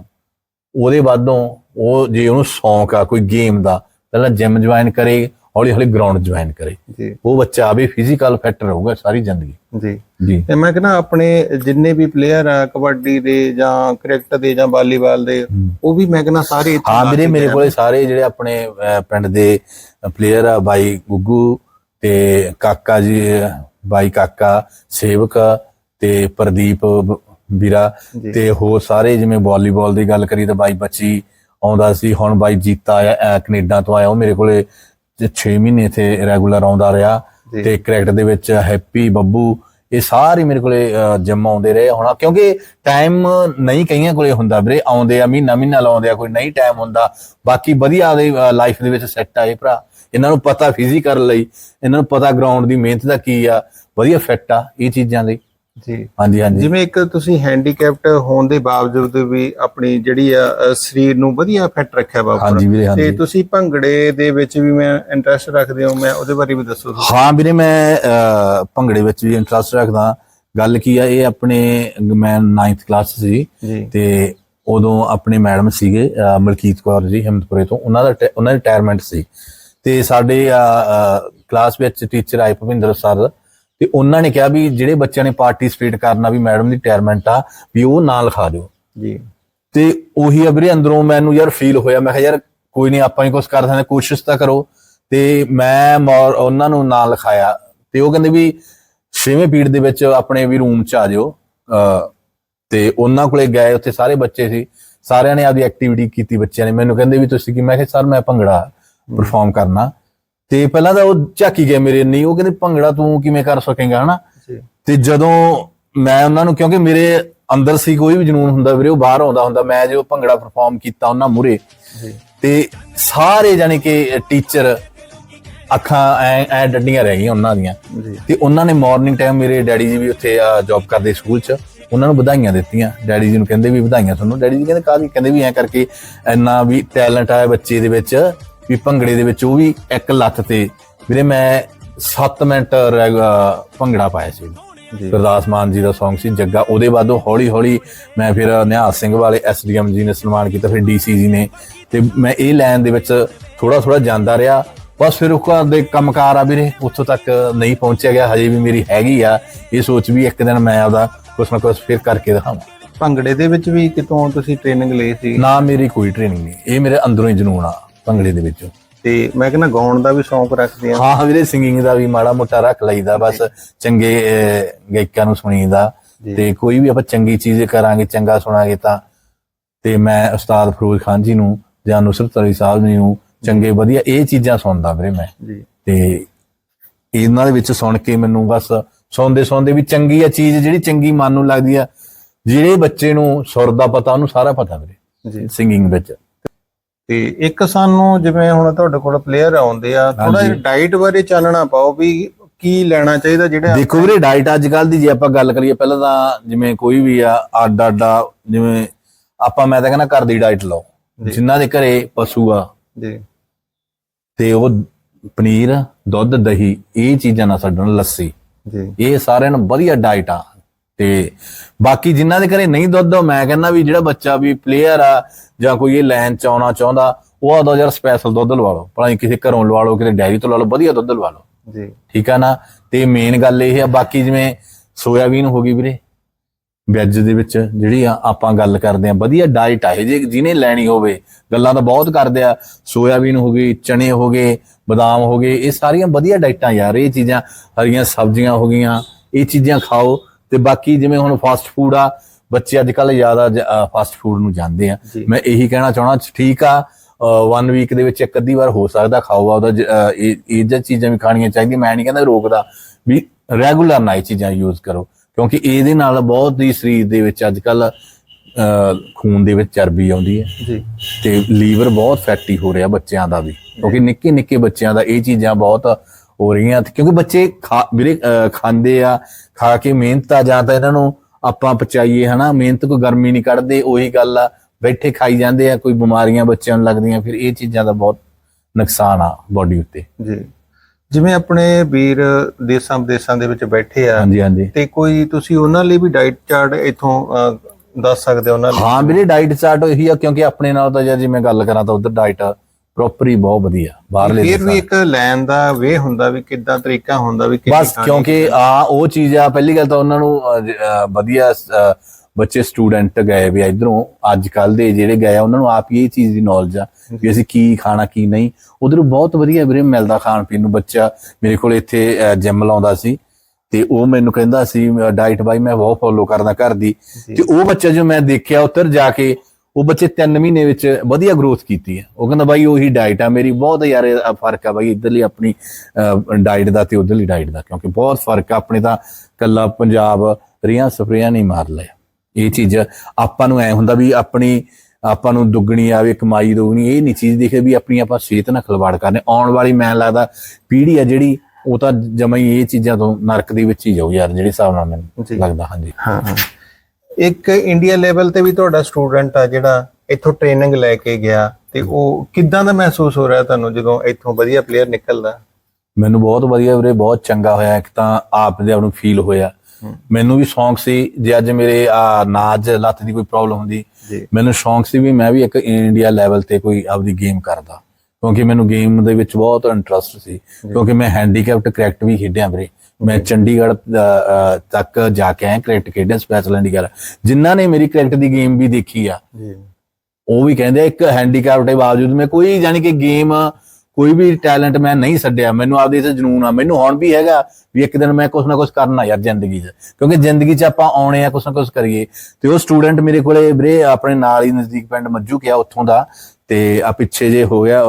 ਉਹਦੇ ਬਾਅਦੋਂ ਉਹ ਜੇ ਉਹਨੂੰ ਸ਼ੌਂਕ ਆ ਕੋਈ ਗੇਮ ਦਾ ਪਹਿਲਾਂ ਜਿਮ ਜੁਆਇਨ ਕਰੇ ਹੌਲੀ ਹੌਲੀ ਗਰਾਊਂਡ ਜੁਆਇਨ ਕਰੇ। ਜੀ। ਉਹ ਬੱਚਾ ਆਵੇ ਫਿਜ਼ੀਕਲ ਫਿੱਟ ਰਹੂਗਾ ਸਾਰੀ ਜ਼ਿੰਦਗੀ। ਜੀ। ਜੀ। ਤੇ ਮੈਂ ਕਹਿੰਦਾ ਆਪਣੇ ਜਿੰਨੇ ਵੀ ਪਲੇਅਰ ਆ ਕਬੱਡੀ ਦੇ ਜਾਂ ਕ੍ਰਿਕਟ ਦੇ ਜਾਂ ਵਾਲੀਬਾਲ ਦੇ ਉਹ ਵੀ ਮੈਂ ਕਹਿੰਦਾ ਸਾਰੇ ਹਾਂ ਵੀਰੇ ਮੇਰੇ ਕੋਲੇ ਸਾਰੇ ਜਿਹੜੇ ਆਪਣੇ ਪਿੰਡ ਦੇ ਪਲੇਅਰ ਆ ਬਾਈ ਗੁੱਗੂ ਤੇ ਕਾਕਾ ਜੀ ਬਾਈ ਕਾਕਾ ਸੇਵਕ ਤੇ ਪ੍ਰਦੀਪ ਵੀਰਾ। ਤੇ ਹੋਰ ਸਾਰੇ ਜਿਵੇਂ ਵਾਲੀਬਾਲ ਦੀ ਗੱਲ ਕਰੀ ਤਾਂ ਬਾਈ ਬੱਚੀ ਆਉਂਦਾ ਸੀ ਹੁਣ ਬਾਈ ਜੀਤਾ ਆਇਆ ਅਹ, ਕੈਨੇਡਾ ਤੋਂ ਆਇਆ ਉਹ ਮੇਰੇ ਕੋਲੇ 6 ਮਹੀਨੇ ਇੱਥੇ ਰੈਗੂਲਰ ਆਉਂਦਾ ਰਿਹਾ। ਤੇ ਕ੍ਰਿਕਟ ਦੇ ਵਿੱਚ ਹੈਪੀ ਬੱਬੂ ਇਹ ਸਾਰੇ ਮੇਰੇ ਕੋਲੇ ਜਿਮ ਆਉਂਦੇ ਰਹੇ ਹੁਣ। ਕਿਉਂਕਿ ਟਾਈਮ ਨਹੀਂ ਕਈਆਂ ਕੋਲੇ ਹੁੰਦਾ ਵੀਰੇ ਆਉਂਦੇ ਆ ਮਹੀਨਾ ਮਹੀਨਾ ਲਾਉਂਦੇ ਆ ਕੋਈ ਨਹੀਂ ਟਾਈਮ ਹੁੰਦਾ। ਬਾਕੀ ਵਧੀਆ ਦੇ ਲਾਈਫ ਦੇ ਵਿੱਚ ਸੈੱਟ ਆ ਇਹ ਭਰਾ। ਇਹਨਾਂ ਨੂੰ ਪਤਾ ਫਿਜ਼ੀਕਲ ਲਈ ਇਹਨਾਂ ਨੂੰ ਪਤਾ ਗਰਾਊਂਡ ਦੀ ਮਿਹਨਤ ਦਾ ਕੀ ਆ। ਵਧੀਆ ਫਿੱਟ ਆ ਇਹ ਚੀਜ਼ਾਂ ਲਈ। ਜੀ। ਹਾਂਜੀ ਹਾਂਜੀ। ਜਿਵੇਂ ਇੱਕ ਤੁਸੀਂ ਹੈਂਡੀਕੈਪਟ ਹੋਣ ਦੇ ਬਾਵਜੂਦ ਵੀ ਆਪਣੀ ਜਿਹੜੀ ਆ ਅ, ਸਰੀਰ ਨੂੰ ਵਧੀਆ ਫਿੱਟ ਰੱਖਿਆ ਬਾਬਾ ਹਾਂਜੀ ਵੀਰੇ ਤੇ ਹਾਂਜੀ। ਤੁਸੀਂ ਭੰਗੜੇ ਦੇ ਵਿੱਚ ਵੀ ਮੈਂ ਇੰਟਰਸਟ ਰੱਖਦੇ ਹੋ ਮੈਂ ਉਹਦੇ ਬਾਰੇ ਵੀ ਦੱਸੋ ਤੁਸੀਂ। ਹਾਂ ਵੀਰੇ ਮੈਂ ਅਹ, ਭੰਗੜੇ ਵਿੱਚ ਵੀ ਇੰਟਰਸਟ ਰੱਖਦਾ। ਗੱਲ ਕੀ ਆ ਇਹ ਆਪਣੇ ਮੈਂ 9th ਕਲਾਸ ਸੀ ਜੀ। ਤੇ ਉਦੋਂ ਆਪਣੇ ਮੈਡਮ ਸੀਗੇ ਅਹ, ਮਲਕੀਤ ਕੌਰ ਜੀ ਹਿੰਮਤਪੁਰੇ ਤੋਂ। ਉਹਨਾਂ ਦਾ ਰਿਟਾ- ਉਹਨਾਂ ਦੀ ਰਿਟਾਇਰਮੈਂਟ ਸੀ। ਤੇ ਸਾਡੇ ਕਲਾਸ ਵਿੱਚ ਟੀਚਰ ਆਏ ਭਵਿੰਦਰ ਸਰ ਤੇ ਉਹਨਾਂ ਨੇ ਕਿਹਾ ਵੀ ਜਿਹੜੇ ਬੱਚਿਆਂ ਨੇ ਪਾਰਟਿਸਿਪੇਟ ਕਰਨਾ ਵੀ ਮੈਡਮ ਦੀ ਰਿਟਾਇਰਮੈਂਟ ਆ ਵੀ ਉਹ ਨਾਂ ਲਿਖਾ ਦਿਓ। ਜੀ। ਤੇ ਉਹੀ ਵੀਰੇ ਅੰਦਰੋਂ ਮੈਨੂੰ ਯਾਰ ਫੀਲ ਹੋਇਆ ਮੈਂ ਕਿਹਾ ਯਾਰ ਕੋਈ ਨਹੀਂ ਆਪਾਂ ਹੀ ਕੁਝ ਕਰ ਸਕਦੇ ਕੋਸ਼ਿਸ਼ ਤਾਂ ਕਰੋ। ਤੇ ਮੈਂ ਉਹਨਾਂ ਨੂੰ ਨਾਂ ਲਿਖਾਇਆ ਤੇ ਉਹ ਕਹਿੰਦੇ ਵੀ ਛੇਵੇਂ ਪੀੜ ਦੇ ਵਿੱਚ ਆਪਣੇ ਵੀ ਰੂਮ ਚ ਆ ਜਾਓ। ਤੇ ਉਹਨਾਂ ਕੋਲੇ ਗਏ ਉੱਥੇ ਸਾਰੇ ਬੱਚੇ ਸੀ। ਸਾਰਿਆਂ ਨੇ ਆਪਦੀ ਐਕਟੀਵਿਟੀ ਕੀਤੀ ਬੱਚਿਆਂ ਨੇ। ਮੈਨੂੰ ਕਹਿੰਦੇ ਵੀ ਤੁਸੀਂ ਕੀ ਮੈਂ ਕਿਹਾ ਸਰ ਮੈਂ ਭੰਗੜਾ ਪਰਫਾਰਮ ਕਰਨਾ। ਤੇ ਪਹਿਲਾਂ ਤਾਂ ਉਹ ਝਾਕੀ ਗਏ ਮੇਰੇ ਨਹੀਂ ਉਹ ਕਹਿੰਦੇ ਭੰਗੜਾ ਤੂੰ ਕਿਵੇਂ ਕਰ ਸਕੇਗਾ? ਹਨਾ? ਤੇ ਜਦੋਂ ਮੈਂ ਉਹਨਾਂ ਨੂੰ ਕਿਉਂਕਿ ਮੇਰੇ ਅੰਦਰ ਸੀ ਕੋਈ ਵੀ ਜਨੂਨ ਹੁੰਦਾ ਵੀਰੇ ਉਹ ਬਾਹਰ ਆਉਂਦਾ ਹੁੰਦਾ ਮੈਂ ਜੋ ਭੰਗੜਾ ਪਰਫਾਰਮ ਕੀਤਾ ਉਹਨਾਂ ਮੂਰੇ ਤੇ ਸਾਰੇ ਜਾਨੀ ਕਿ ਟੀਚਰ ਅੱਖਾਂ ਐ ਐ ਡੱਡੀਆਂ ਰਹਿ ਗਈਆਂ ਉਹਨਾਂ ਦੀਆਂ। ਤੇ ਉਹਨਾਂ ਨੇ ਮਾਰਨਿੰਗ ਟਾਈਮ ਮੇਰੇ ਡੈਡੀ ਜੀ ਵੀ ਉੱਥੇ ਜੌਬ ਕਰਦੇ ਸਕੂਲ 'ਚ ਉਹਨਾਂ ਨੂੰ ਵਧਾਈਆਂ ਦਿੱਤੀਆਂ। ਡੈਡੀ ਜੀ ਨੂੰ ਕਹਿੰਦੇ ਵੀ ਵਧਾਈਆਂ ਤੁਹਾਨੂੰ। ਡੈਡੀ ਜੀ ਕਹਿੰਦੇ ਕਾਹਦੀ? ਕਹਿੰਦੇ ਵੀ ਐ ਕਰਕੇ ਇੰਨਾ ਵੀ ਟੈਲੈਂਟ ਆਇਆ ਬੱਚੇ ਦੇ ਵਿੱਚ। ਵੀ ਭੰਗੜੇ ਦੇ ਵਿੱਚ ਉਹ ਵੀ ਇੱਕ ਲੱਤ ਤੇ। ਵੀਰੇ ਮੈਂ 7 ਮਿੰਟ ਭੰਗੜਾ ਪਾਇਆ ਸੀ। ਗੁਰਦਾਸ ਮਾਨ ਜੀ ਦਾ Song ਸੀ ਜੱਗਾ। ਉਹਦੇ ਬਾਅਦੋਂ ਹੌਲੀ ਹੌਲੀ ਮੈਂ ਫਿਰ ਨਿਹਾਲ ਸਿੰਘ ਵਾਲੇ ਐਸਡੀਐਮ ਜੀ ਨੇ ਸਨਮਾਨ ਕੀਤਾ ਫਿਰ ਡੀਸੀ ਜੀ ਨੇ। ਤੇ ਮੈਂ ਇਹ ਲਾਈਨ ਦੇ ਵਿੱਚ ਥੋੜਾ ਥੋੜਾ ਜਾਂਦਾ ਰਿਹਾ। ਬਸ ਫਿਰ ਉਹ ਦੇ ਕੰਮਕਾਰ ਆ ਵੀਰੇ ਉੱਥੋਂ ਤੱਕ ਨਹੀਂ ਪਹੁੰਚਿਆ ਗਿਆ। ਹਜੇ ਵੀ ਮੇਰੀ ਹੈਗੀ ਆ। ਇਹ ਸੋਚ ਵੀ ਇੱਕ ਦਿਨ ਮੈਂ ਆਪਦਾ ਕੁਛ ਨਾ ਕੁਛ ਫਿਰ ਕਰਕੇ ਦਿਖਾਵਾਂ। ਭੰਗੜੇ ਦੇ ਵਿੱਚ ਵੀ ਕਿਤੋਂ ਤੁਸੀਂ ਟ੍ਰੇਨਿੰਗ ਲਈ ਸੀ? ਨਾ ਮੇਰੀ ਕੋਈ ਟ੍ਰੇਨਿੰਗ ਨਹੀਂ। ਇਹ ਮੇਰੇ ਅੰਦਰੋਂ ਹੀ ਜਨੂਨ ਆ। ਭੰਗੜੇ ਦੇ ਵਿੱਚ। ਤੇ ਮੈਂ ਕਹਿੰਦਾ ਗਾਉਣ ਦਾ ਵੀ ਸ਼ੌਂਕ ਰੱਖਦੇ ਆ। ਹਾਂ ਵੀਰੇ ਸਿੰਗਿੰਗ ਦਾ ਵੀ ਮਾੜਾ ਮੋਟਾ ਰੱਖ ਲਈਦਾ ਬਸ ਚੰਗੇ ਗਾਇਕਾਂ ਨੂੰ ਸੁਣੀਦਾ। ਤੇ ਕੋਈ ਵੀ ਆਪਾਂ ਚੰਗੀ ਚੀਜ਼ ਕਰਾਂਗੇ ਚੰਗਾ ਸੁਣਾਂਗੇ ਤਾਂ ਤੇ ਮੈਂ ਉਸਤਾਦ ਫਰੋਜ਼ ਖਾਨ ਜੀ ਨੂੰ ਜਾਂ ਨੁਸਰਤ ਅਲੀ ਸਾਹਿਬ ਜੀ ਨੂੰ ਚੰਗੇ ਵਧੀਆ ਇਹ ਚੀਜ਼ਾਂ ਸੁਣਦਾ ਵੀਰੇ ਮੈਂ। ਤੇ ਇਹਨਾਂ ਦੇ ਵਿੱਚ ਸੁਣ ਕੇ ਮੈਨੂੰ ਬਸ ਸੌਂਦੇ ਸੌਂਦੇ ਵੀ ਚੰਗੀ ਆ ਚੀਜ਼ ਜਿਹੜੀ ਚੰਗੀ ਮਨ ਨੂੰ ਲੱਗਦੀ ਆ। ਜਿਹੜੇ ਬੱਚੇ ਨੂੰ ਸੁਰ ਦਾ ਪਤਾ ਉਹਨੂੰ ਸਾਰਾ ਪਤਾ ਵੀਰੇ ਸਿੰਗਿੰਗ ਵਿੱਚ। ਤੇ ਇੱਕ ਸਾਨੂੰ ਜਿਵੇਂ ਹੁਣ ਤੁਹਾਡੇ ਕੋਲ ਪਲੇਅਰ ਆਉਂਦੇ ਆ ਥੋੜਾ ਜਿਹਾ। ਡਾਈਟ ਬਾਰੇ ਚਾਨਣਾ ਪਾਓ ਵੀ ਕੀ ਲੈਣਾ ਚਾਹੀਦਾ ਜਿਹੜੇ ਦੇਖੋ ਵੀਰੇ ਡਾਈਟ ਅੱਜ ਕੱਲ ਦੀ ਜੇ ਆਪਾਂ ਗੱਲ ਕਰੀਏ ਪਹਿਲਾਂ ਤਾਂ ਜਿਵੇਂ ਕੋਈ ਵੀ ਆ ਅੱਡ ਅੱਡ ਆ, ਜਿਵੇਂ ਆਪਾਂ ਮੈਂ ਤਾਂ ਕਹਿੰਦਾ ਘਰ ਦੀ ਡਾਈਟ ਲਓ। ਜਿਨ੍ਹਾਂ ਦੇ ਘਰੇ ਪਸ਼ੂ ਆ ਜੀ। ਤੇ ਉਹ ਪਨੀਰ ਦੁੱਧ ਦਹੀਂ ਇਹ ਚੀਜ਼ਾਂ ਨਾ ਛੱਡਣ ਲੱਸੀ। ਜੀ। ਇਹ ਸਾਰਿਆਂ ਨੂੰ ਵਧੀਆ ਡਾਈਟ ਆ। ਤੇ ਬਾਕੀ ਜਿਨ੍ਹਾਂ ਦੇ ਘਰੇ ਨਹੀਂ ਦੁੱਧ ਮੈਂ ਕਹਿੰਦਾ ਵੀ ਜਿਹੜਾ ਬੱਚਾ ਵੀ ਪਲੇਅਰ ਆ ਜਾਂ ਕੋਈ ਇਹ ਲਾਈਨ ਚ ਆਉਣਾ ਚਾਹੁੰਦਾ ਉਹ ਆਦਾ ਯਾਰ ਸਪੈਸ਼ਲ ਦੁੱਧ ਲਵਾ ਲਓ। ਭਲਾ ਕਿਸੇ ਘਰੋਂ ਲਵਾ ਲਓ ਕਿਤੇ ਡੈਰੀ ਤੋਂ ਲਵਾ ਲਓ ਵਧੀਆ ਦੁੱਧ ਲਵਾ ਲਓ। ਜੀ। ਠੀਕ ਆ ਨਾ? ਤੇ ਮੇਨ ਗੱਲ ਇਹ ਆ ਬਾਕੀ ਜਿਵੇਂ ਸੋਇਆਬੀਨ ਹੋ ਗਈ ਵੀਰੇ ਵੈਜ ਦੇ ਵਿੱਚ ਜਿਹੜੀ ਆ ਆਪਾਂ ਗੱਲ ਕਰਦੇ ਆ ਵਧੀਆ ਡਾਈਟ ਆ ਜੇ ਜਿਹਨੇ ਲੈਣੀ ਹੋਵੇ ਗੱਲਾਂ ਤਾਂ ਬਹੁਤ ਕਰਦੇ ਆ। ਸੋਇਆਬੀਨ ਹੋ ਗਈ ਚਣੇ ਹੋ ਗਏ ਬਦਾਮ ਹੋ ਗਏ ਇਹ ਸਾਰੀਆਂ ਵਧੀਆ ਡਾਈਟਾਂ ਯਾਰ ਇਹ ਚੀਜ਼ਾਂ ਹਰੀਆਂ ਸਬਜ਼ੀਆਂ ਹੋ ਗਈਆਂ ਇਹ ਚੀਜ਼ਾਂ ਖਾਓ। ਤੇ ਬਾਕੀ ਜਿਵੇਂ ਹੁਣ ਫਾਸਟ ਫੂਡ ਆ ਬੱਚੇ ਅੱਜ ਕੱਲ ਜ਼ਿਆਦਾ ਫਾਸਟ ਫੂਡ ਨੂੰ ਜਾਂਦੇ ਆ। ਮੈਂ ਇਹੀ ਕਹਿਣਾ ਚਾਹਣਾ ਠੀਕ ਆ ਵਨ ਵੀਕ ਦੇ ਵਿੱਚ ਇੱਕ ਅੱਧੀ ਵਾਰ ਹੋ ਸਕਦਾ ਖਾਓ ਉਹਦਾ ਇਹ ਜਿਹੀਆਂ ਚੀਜ਼ਾਂ ਵੀ ਖਾਣੀਆਂ ਚਾਹੀਦੀਆਂ ਮੈਂ ਨਹੀਂ ਕਹਿੰਦਾ ਰੋਕਦਾ ਵੀ ਰੈਗੂਲਰ ਨਾ ਇਹ ਚੀਜ਼ਾਂ ਯੂਜ਼ ਕਰੋ ਕਿਉਂਕਿ ਇਹਦੇ ਨਾਲ ਬਹੁਤ ਹੀ ਸਰੀਰ ਦੇ ਵਿੱਚ ਅੱਜ ਕੱਲ ਖੂਨ ਦੇ ਵਿੱਚ ਚਰਬੀ ਆਉਂਦੀ ਹੈ। ਜੀ। ਤੇ ਲੀਵਰ ਬਹੁਤ ਫੈਟੀ ਹੋ ਰਿਹਾ ਬੱਚਿਆਂ ਦਾ ਵੀ ਕਿਉਂਕਿ ਨਿੱਕੇ ਨਿੱਕੇ ਬੱਚਿਆਂ ਦਾ ਇਹ ਚੀਜ਼ਾਂ ਬਹੁਤ ਹੋ ਰਹੀਆਂ। ਤੇ ਕਿਉਂਕਿ ਬੱਚੇ ਵੀਰੇ ਖਾਂਦੇ ਆ ਖਾ ਕੇ ਮਿਹਨਤ ਆ ਜਾਂ ਤਾਂ ਇਹਨਾਂ ਨੂੰ ਆਪਾਂ ਪਚਾਈਏ ਹਨਾ? ਮਿਹਨਤ ਕੋਈ ਗਰਮੀ ਨਹੀਂ ਕੱਢਦੇ ਉਹੀ ਗੱਲ ਆ। ਬੈਠੇ ਖਾਈ ਜਾਂਦੇ ਆ ਕੋਈ ਬਿਮਾਰੀਆਂ ਬੱਚਿਆਂ ਨੂੰ ਲੱਗਦੀਆਂ ਫਿਰ ਇਹ ਚੀਜ਼ਾਂ ਦਾ ਬਹੁਤ ਨੁਕਸਾਨ ਆ ਬਾਡੀ ਉੱਤੇ। ਜੀ। ਜਿਵੇਂ ਆਪਣੇ ਵੀਰ ਦੇਸਾਂ ਵਿਦੇਸਾਂ ਦੇ ਵਿੱਚ ਬੈਠੇ ਆ ਹਾਂਜੀ ਹਾਂਜੀ। ਤੇ ਕੋਈ ਤੁਸੀਂ ਉਹਨਾਂ ਲਈ ਵੀ ਡਾਈਟ ਚਾਰਟ ਇਥੋਂ ਦੱਸ ਸਕਦੇ ਹੋ ਉਹਨਾਂ ਲਈ? ਹਾਂ ਵੀਰੇ ਡਾਈਟ ਚਾਰਟ ਇਹੀ ਆ ਕਿਉਂਕਿ ਆਪਣੇ ਨਾਲ ਤਾਂ ਜੇ ਮੈਂ ਗੱਲ ਕਰਾਂ ਤਾਂ ਉਧਰ ਡਾਈਟ ਪ੍ਰੋਪਰ ਹੀ ਬਹੁਤ ਵਧੀਆ ਬਾਹਰਲੇ ਫਿਰ ਵੀ ਇੱਕ ਲੈਣ ਦਾ ਵੇ ਹੁੰਦਾ ਵੀ ਕਿੱਦਾਂ ਤਰੀਕਾ ਹੁੰਦਾ ਵੀ ਬਸ ਕਿਉਂਕਿ ਆ ਉਹ ਚੀਜ਼ ਆ ਪਹਿਲੀ ਗੱਲ ਤਾਂ ਉਹਨਾਂ ਨੂੰ ਵਧੀਆ ਬੱਚੇ ਸਟੂਡੈਂਟ ਗਏ ਵੀ ਇਧਰੋਂ ਅੱਜ ਕੱਲ ਦੇ ਜਿਹੜੇ ਗਏ ਉਹਨਾਂ ਨੂੰ ਆਪ ਹੀ ਇਹ ਚੀਜ਼ ਦੀ ਨੌਲੇਜ ਆ ਵੀ ਅਸੀਂ ਕੀ ਖਾਣਾ ਕੀ ਨਹੀਂ। ਉਧਰ ਬਹੁਤ ਵਧੀਆ ਵੀਰੇ ਮਿਲਦਾ ਖਾਣ ਪੀਣ ਨੂੰ ਬੱਚਾ ਮੇਰੇ ਕੋਲ ਇੱਥੇ ਜਿਮ ਲਾਉਂਦਾ ਸੀ ਤੇ ਉਹ ਮੈਨੂੰ ਕਹਿੰਦਾ ਸੀ ਡਾਈਟ ਬਾਈ ਮੈਂ ਬਹੁਤ ਫੋਲੋ ਕਰਦਾ ਘਰ ਦੀ। ਤੇ ਉਹ ਬੱਚਾ ਜੋ ਮੈਂ ਦੇਖਿਆ ਉੱਧਰ ਜਾ ਕੇ ਉਹ ਬੱਚੇ 3 ਮਹੀਨੇ ਵਿੱਚ ਵਧੀਆ ਗਰੋਥ ਕੀਤੀ ਹੈ। ਉਹ ਕਹਿੰਦਾ ਬਾਈ ਉਹੀ ਡਾਈਟ ਆ ਮੇਰੀ ਬਹੁਤ ਯਾਰ ਫ਼ਰਕ ਆ ਬਾਈ ਇਧਰਲੀ ਆਪਣੀ ਡਾਈਟ ਦਾ ਤੇ ਉਧਰਲੀ ਡਾਈਟ ਦਾ ਕਿਉਂਕਿ ਬਹੁਤ ਫ਼ਰਕ ਆ ਆਪਣੇ ਤਾਂ ਕੱਲਾ ਪੰਜਾਬ ਰੀਆਂ ਸਪਰੇਆਂ ਨਹੀਂ ਮਾਰ ਲਿਆ। ਇਹ ਚੀਜ਼ ਆਪਾਂ ਨੂੰ ਐ ਹੁੰਦਾ ਵੀ ਆਪਣੀ ਆਪਾਂ ਨੂੰ ਦੁੱਗਣੀ ਆਵੇ ਕਮਾਈ ਦੁੱਗਣੀ ਇਹ ਨਹੀਂ ਚੀਜ਼ ਦੇਖੇ ਵੀ ਆਪਣੀ ਆਪਾਂ ਸਿਹਤ ਨਾਲ ਖਿਲਵਾੜ ਕਰਨੇ। ਆਉਣ ਵਾਲੀ ਮੈਂ ਲੱਗਦਾ ਪੀੜ੍ਹੀ ਆ ਜਿਹੜੀ ਉਹ ਤਾਂ ਜਮਾ ਹੀ ਇਹ ਚੀਜ਼ਾਂ ਤੋਂ ਨਰਕ ਦੇ ਵਿੱਚ ਹੀ ਜਾਊ ਯਾਰ ਜਿਹੜੇ ਹਿਸਾਬ ਨਾਲ ਮੈਨੂੰ। ਲੱਗਦਾ ਹਾਂਜੀ। ਹਾਂ ਹਾਂ। ਇੱਕ ਇੰਡੀਆ ਲੈਵਲ ਤੇ ਵੀ ਤੁਹਾਡਾ ਸਟੂਡੈਂਟ ਆ ਜਿਹੜਾ ਇੱਥੋਂ ਟ੍ਰੇਨਿੰਗ ਲੈ ਕੇ ਗਿਆ ਤੇ ਉਹ ਕਿੱਦਾਂ ਦਾ ਮਹਿਸੂਸ ਹੋ ਰਿਹਾ ਤੁਹਾਨੂੰ ਜਦੋਂ ਇੱਥੋਂ ਵਧੀਆ ਪਲੇਅਰ ਨਿਕਲਦਾ? ਮੈਨੂੰ ਬਹੁਤ ਵਧੀਆ ਵੀਰੇ ਬਹੁਤ ਚੰਗਾ ਹੋਇਆ ਇੱਕ ਤਾਂ ਆਪ ਦੇ ਆਪ ਨੂੰ ਫੀਲ ਹੋਇਆ। ਮੈਨੂੰ ਵੀ ਸ਼ੌਂਕ ਸੀ ਜੇ ਅੱਜ ਮੇਰੇ ਆ ਨਾਜ ਲੱਤ ਦੀ ਕੋਈ ਪ੍ਰੋਬਲਮ ਹੁੰਦੀ ਮੈਨੂੰ ਸ਼ੌਂਕ ਸੀ ਵੀ ਮੈਂ ਵੀ ਇੱਕ ਇੰਡੀਆ ਲੈਵਲ ਤੇ ਕੋਈ ਆਪਦੀ ਗੇਮ ਕਰਦਾ। ਕਿਉਂਕਿ ਮੈਨੂੰ ਗੇਮ ਦੇ ਵਿੱਚ ਬਹੁਤ ਇੰਟਰਸਟ ਸੀ। ਕਿਉਂਕਿ ਮੈਂ ਹੈਂਡੀਕੈਪਟ ਕ੍ਰਿਕਟ ਵੀ ਖੇਡਿਆ ਵੀਰੇ। ਮੈਂ ਚੰਡੀਗੜ੍ਹ ਤੱਕ ਜਾ ਕੇ ਆਇਆ ਕ੍ਰਿਕਟ ਖੇਡਿਆ ਸਪੈਸ਼ਲ ਇੰਡੀਆ ਜਿਨ੍ਹਾਂ ਨੇ ਮੇਰੀ ਕ੍ਰਿਕਟ ਦੀ ਗੇਮ ਵੀ ਦੇਖੀ ਆ। ਜੀ। ਉਹ ਵੀ ਕਹਿੰਦੇ ਇੱਕ ਹੈਂਡੀਕੈਪ ਦੇ ਬਾਵਜੂਦ ਮੈਂ ਕੋਈ ਜਾਨੀ ਕਿ ਗੇਮ ਕੋਈ ਵੀ ਟੈਲੈਂਟ ਮੈਂ ਨਹੀਂ ਛੱਡਿਆ। ਮੈਨੂੰ ਆਪਦੇ ਤੇ ਜਨੂਨ ਆ। ਮੈਨੂੰ ਹੁਣ ਵੀ ਹੈਗਾ ਵੀ ਇੱਕ ਦਿਨ ਮੈਂ ਕੁਛ ਨਾ ਕੁਛ ਕਰਨਾ ਯਾਰ ਜ਼ਿੰਦਗੀ 'ਚ। ਕਿਉਂਕਿ ਜ਼ਿੰਦਗੀ 'ਚ ਆਪਾਂ ਆਉਣੇ ਆ ਕੁਛ ਨਾ ਕੁਛ ਕਰੀਏ। ਤੇ ਉਹ ਸਟੂਡੈਂਟ ਮੇਰੇ ਕੋਲੇ ਵੀਰੇ ਆਪਣੇ ਨਾਲ ਹੀ ਨਜ਼ਦੀਕ ਪਿੰਡ ਮੱਜੂ ਕਿਆ ਉੱਥੋਂ ਦਾ। ਤੇ ਆ ਪਿੱਛੇ ਜੇ ਹੋ ਗਿਆ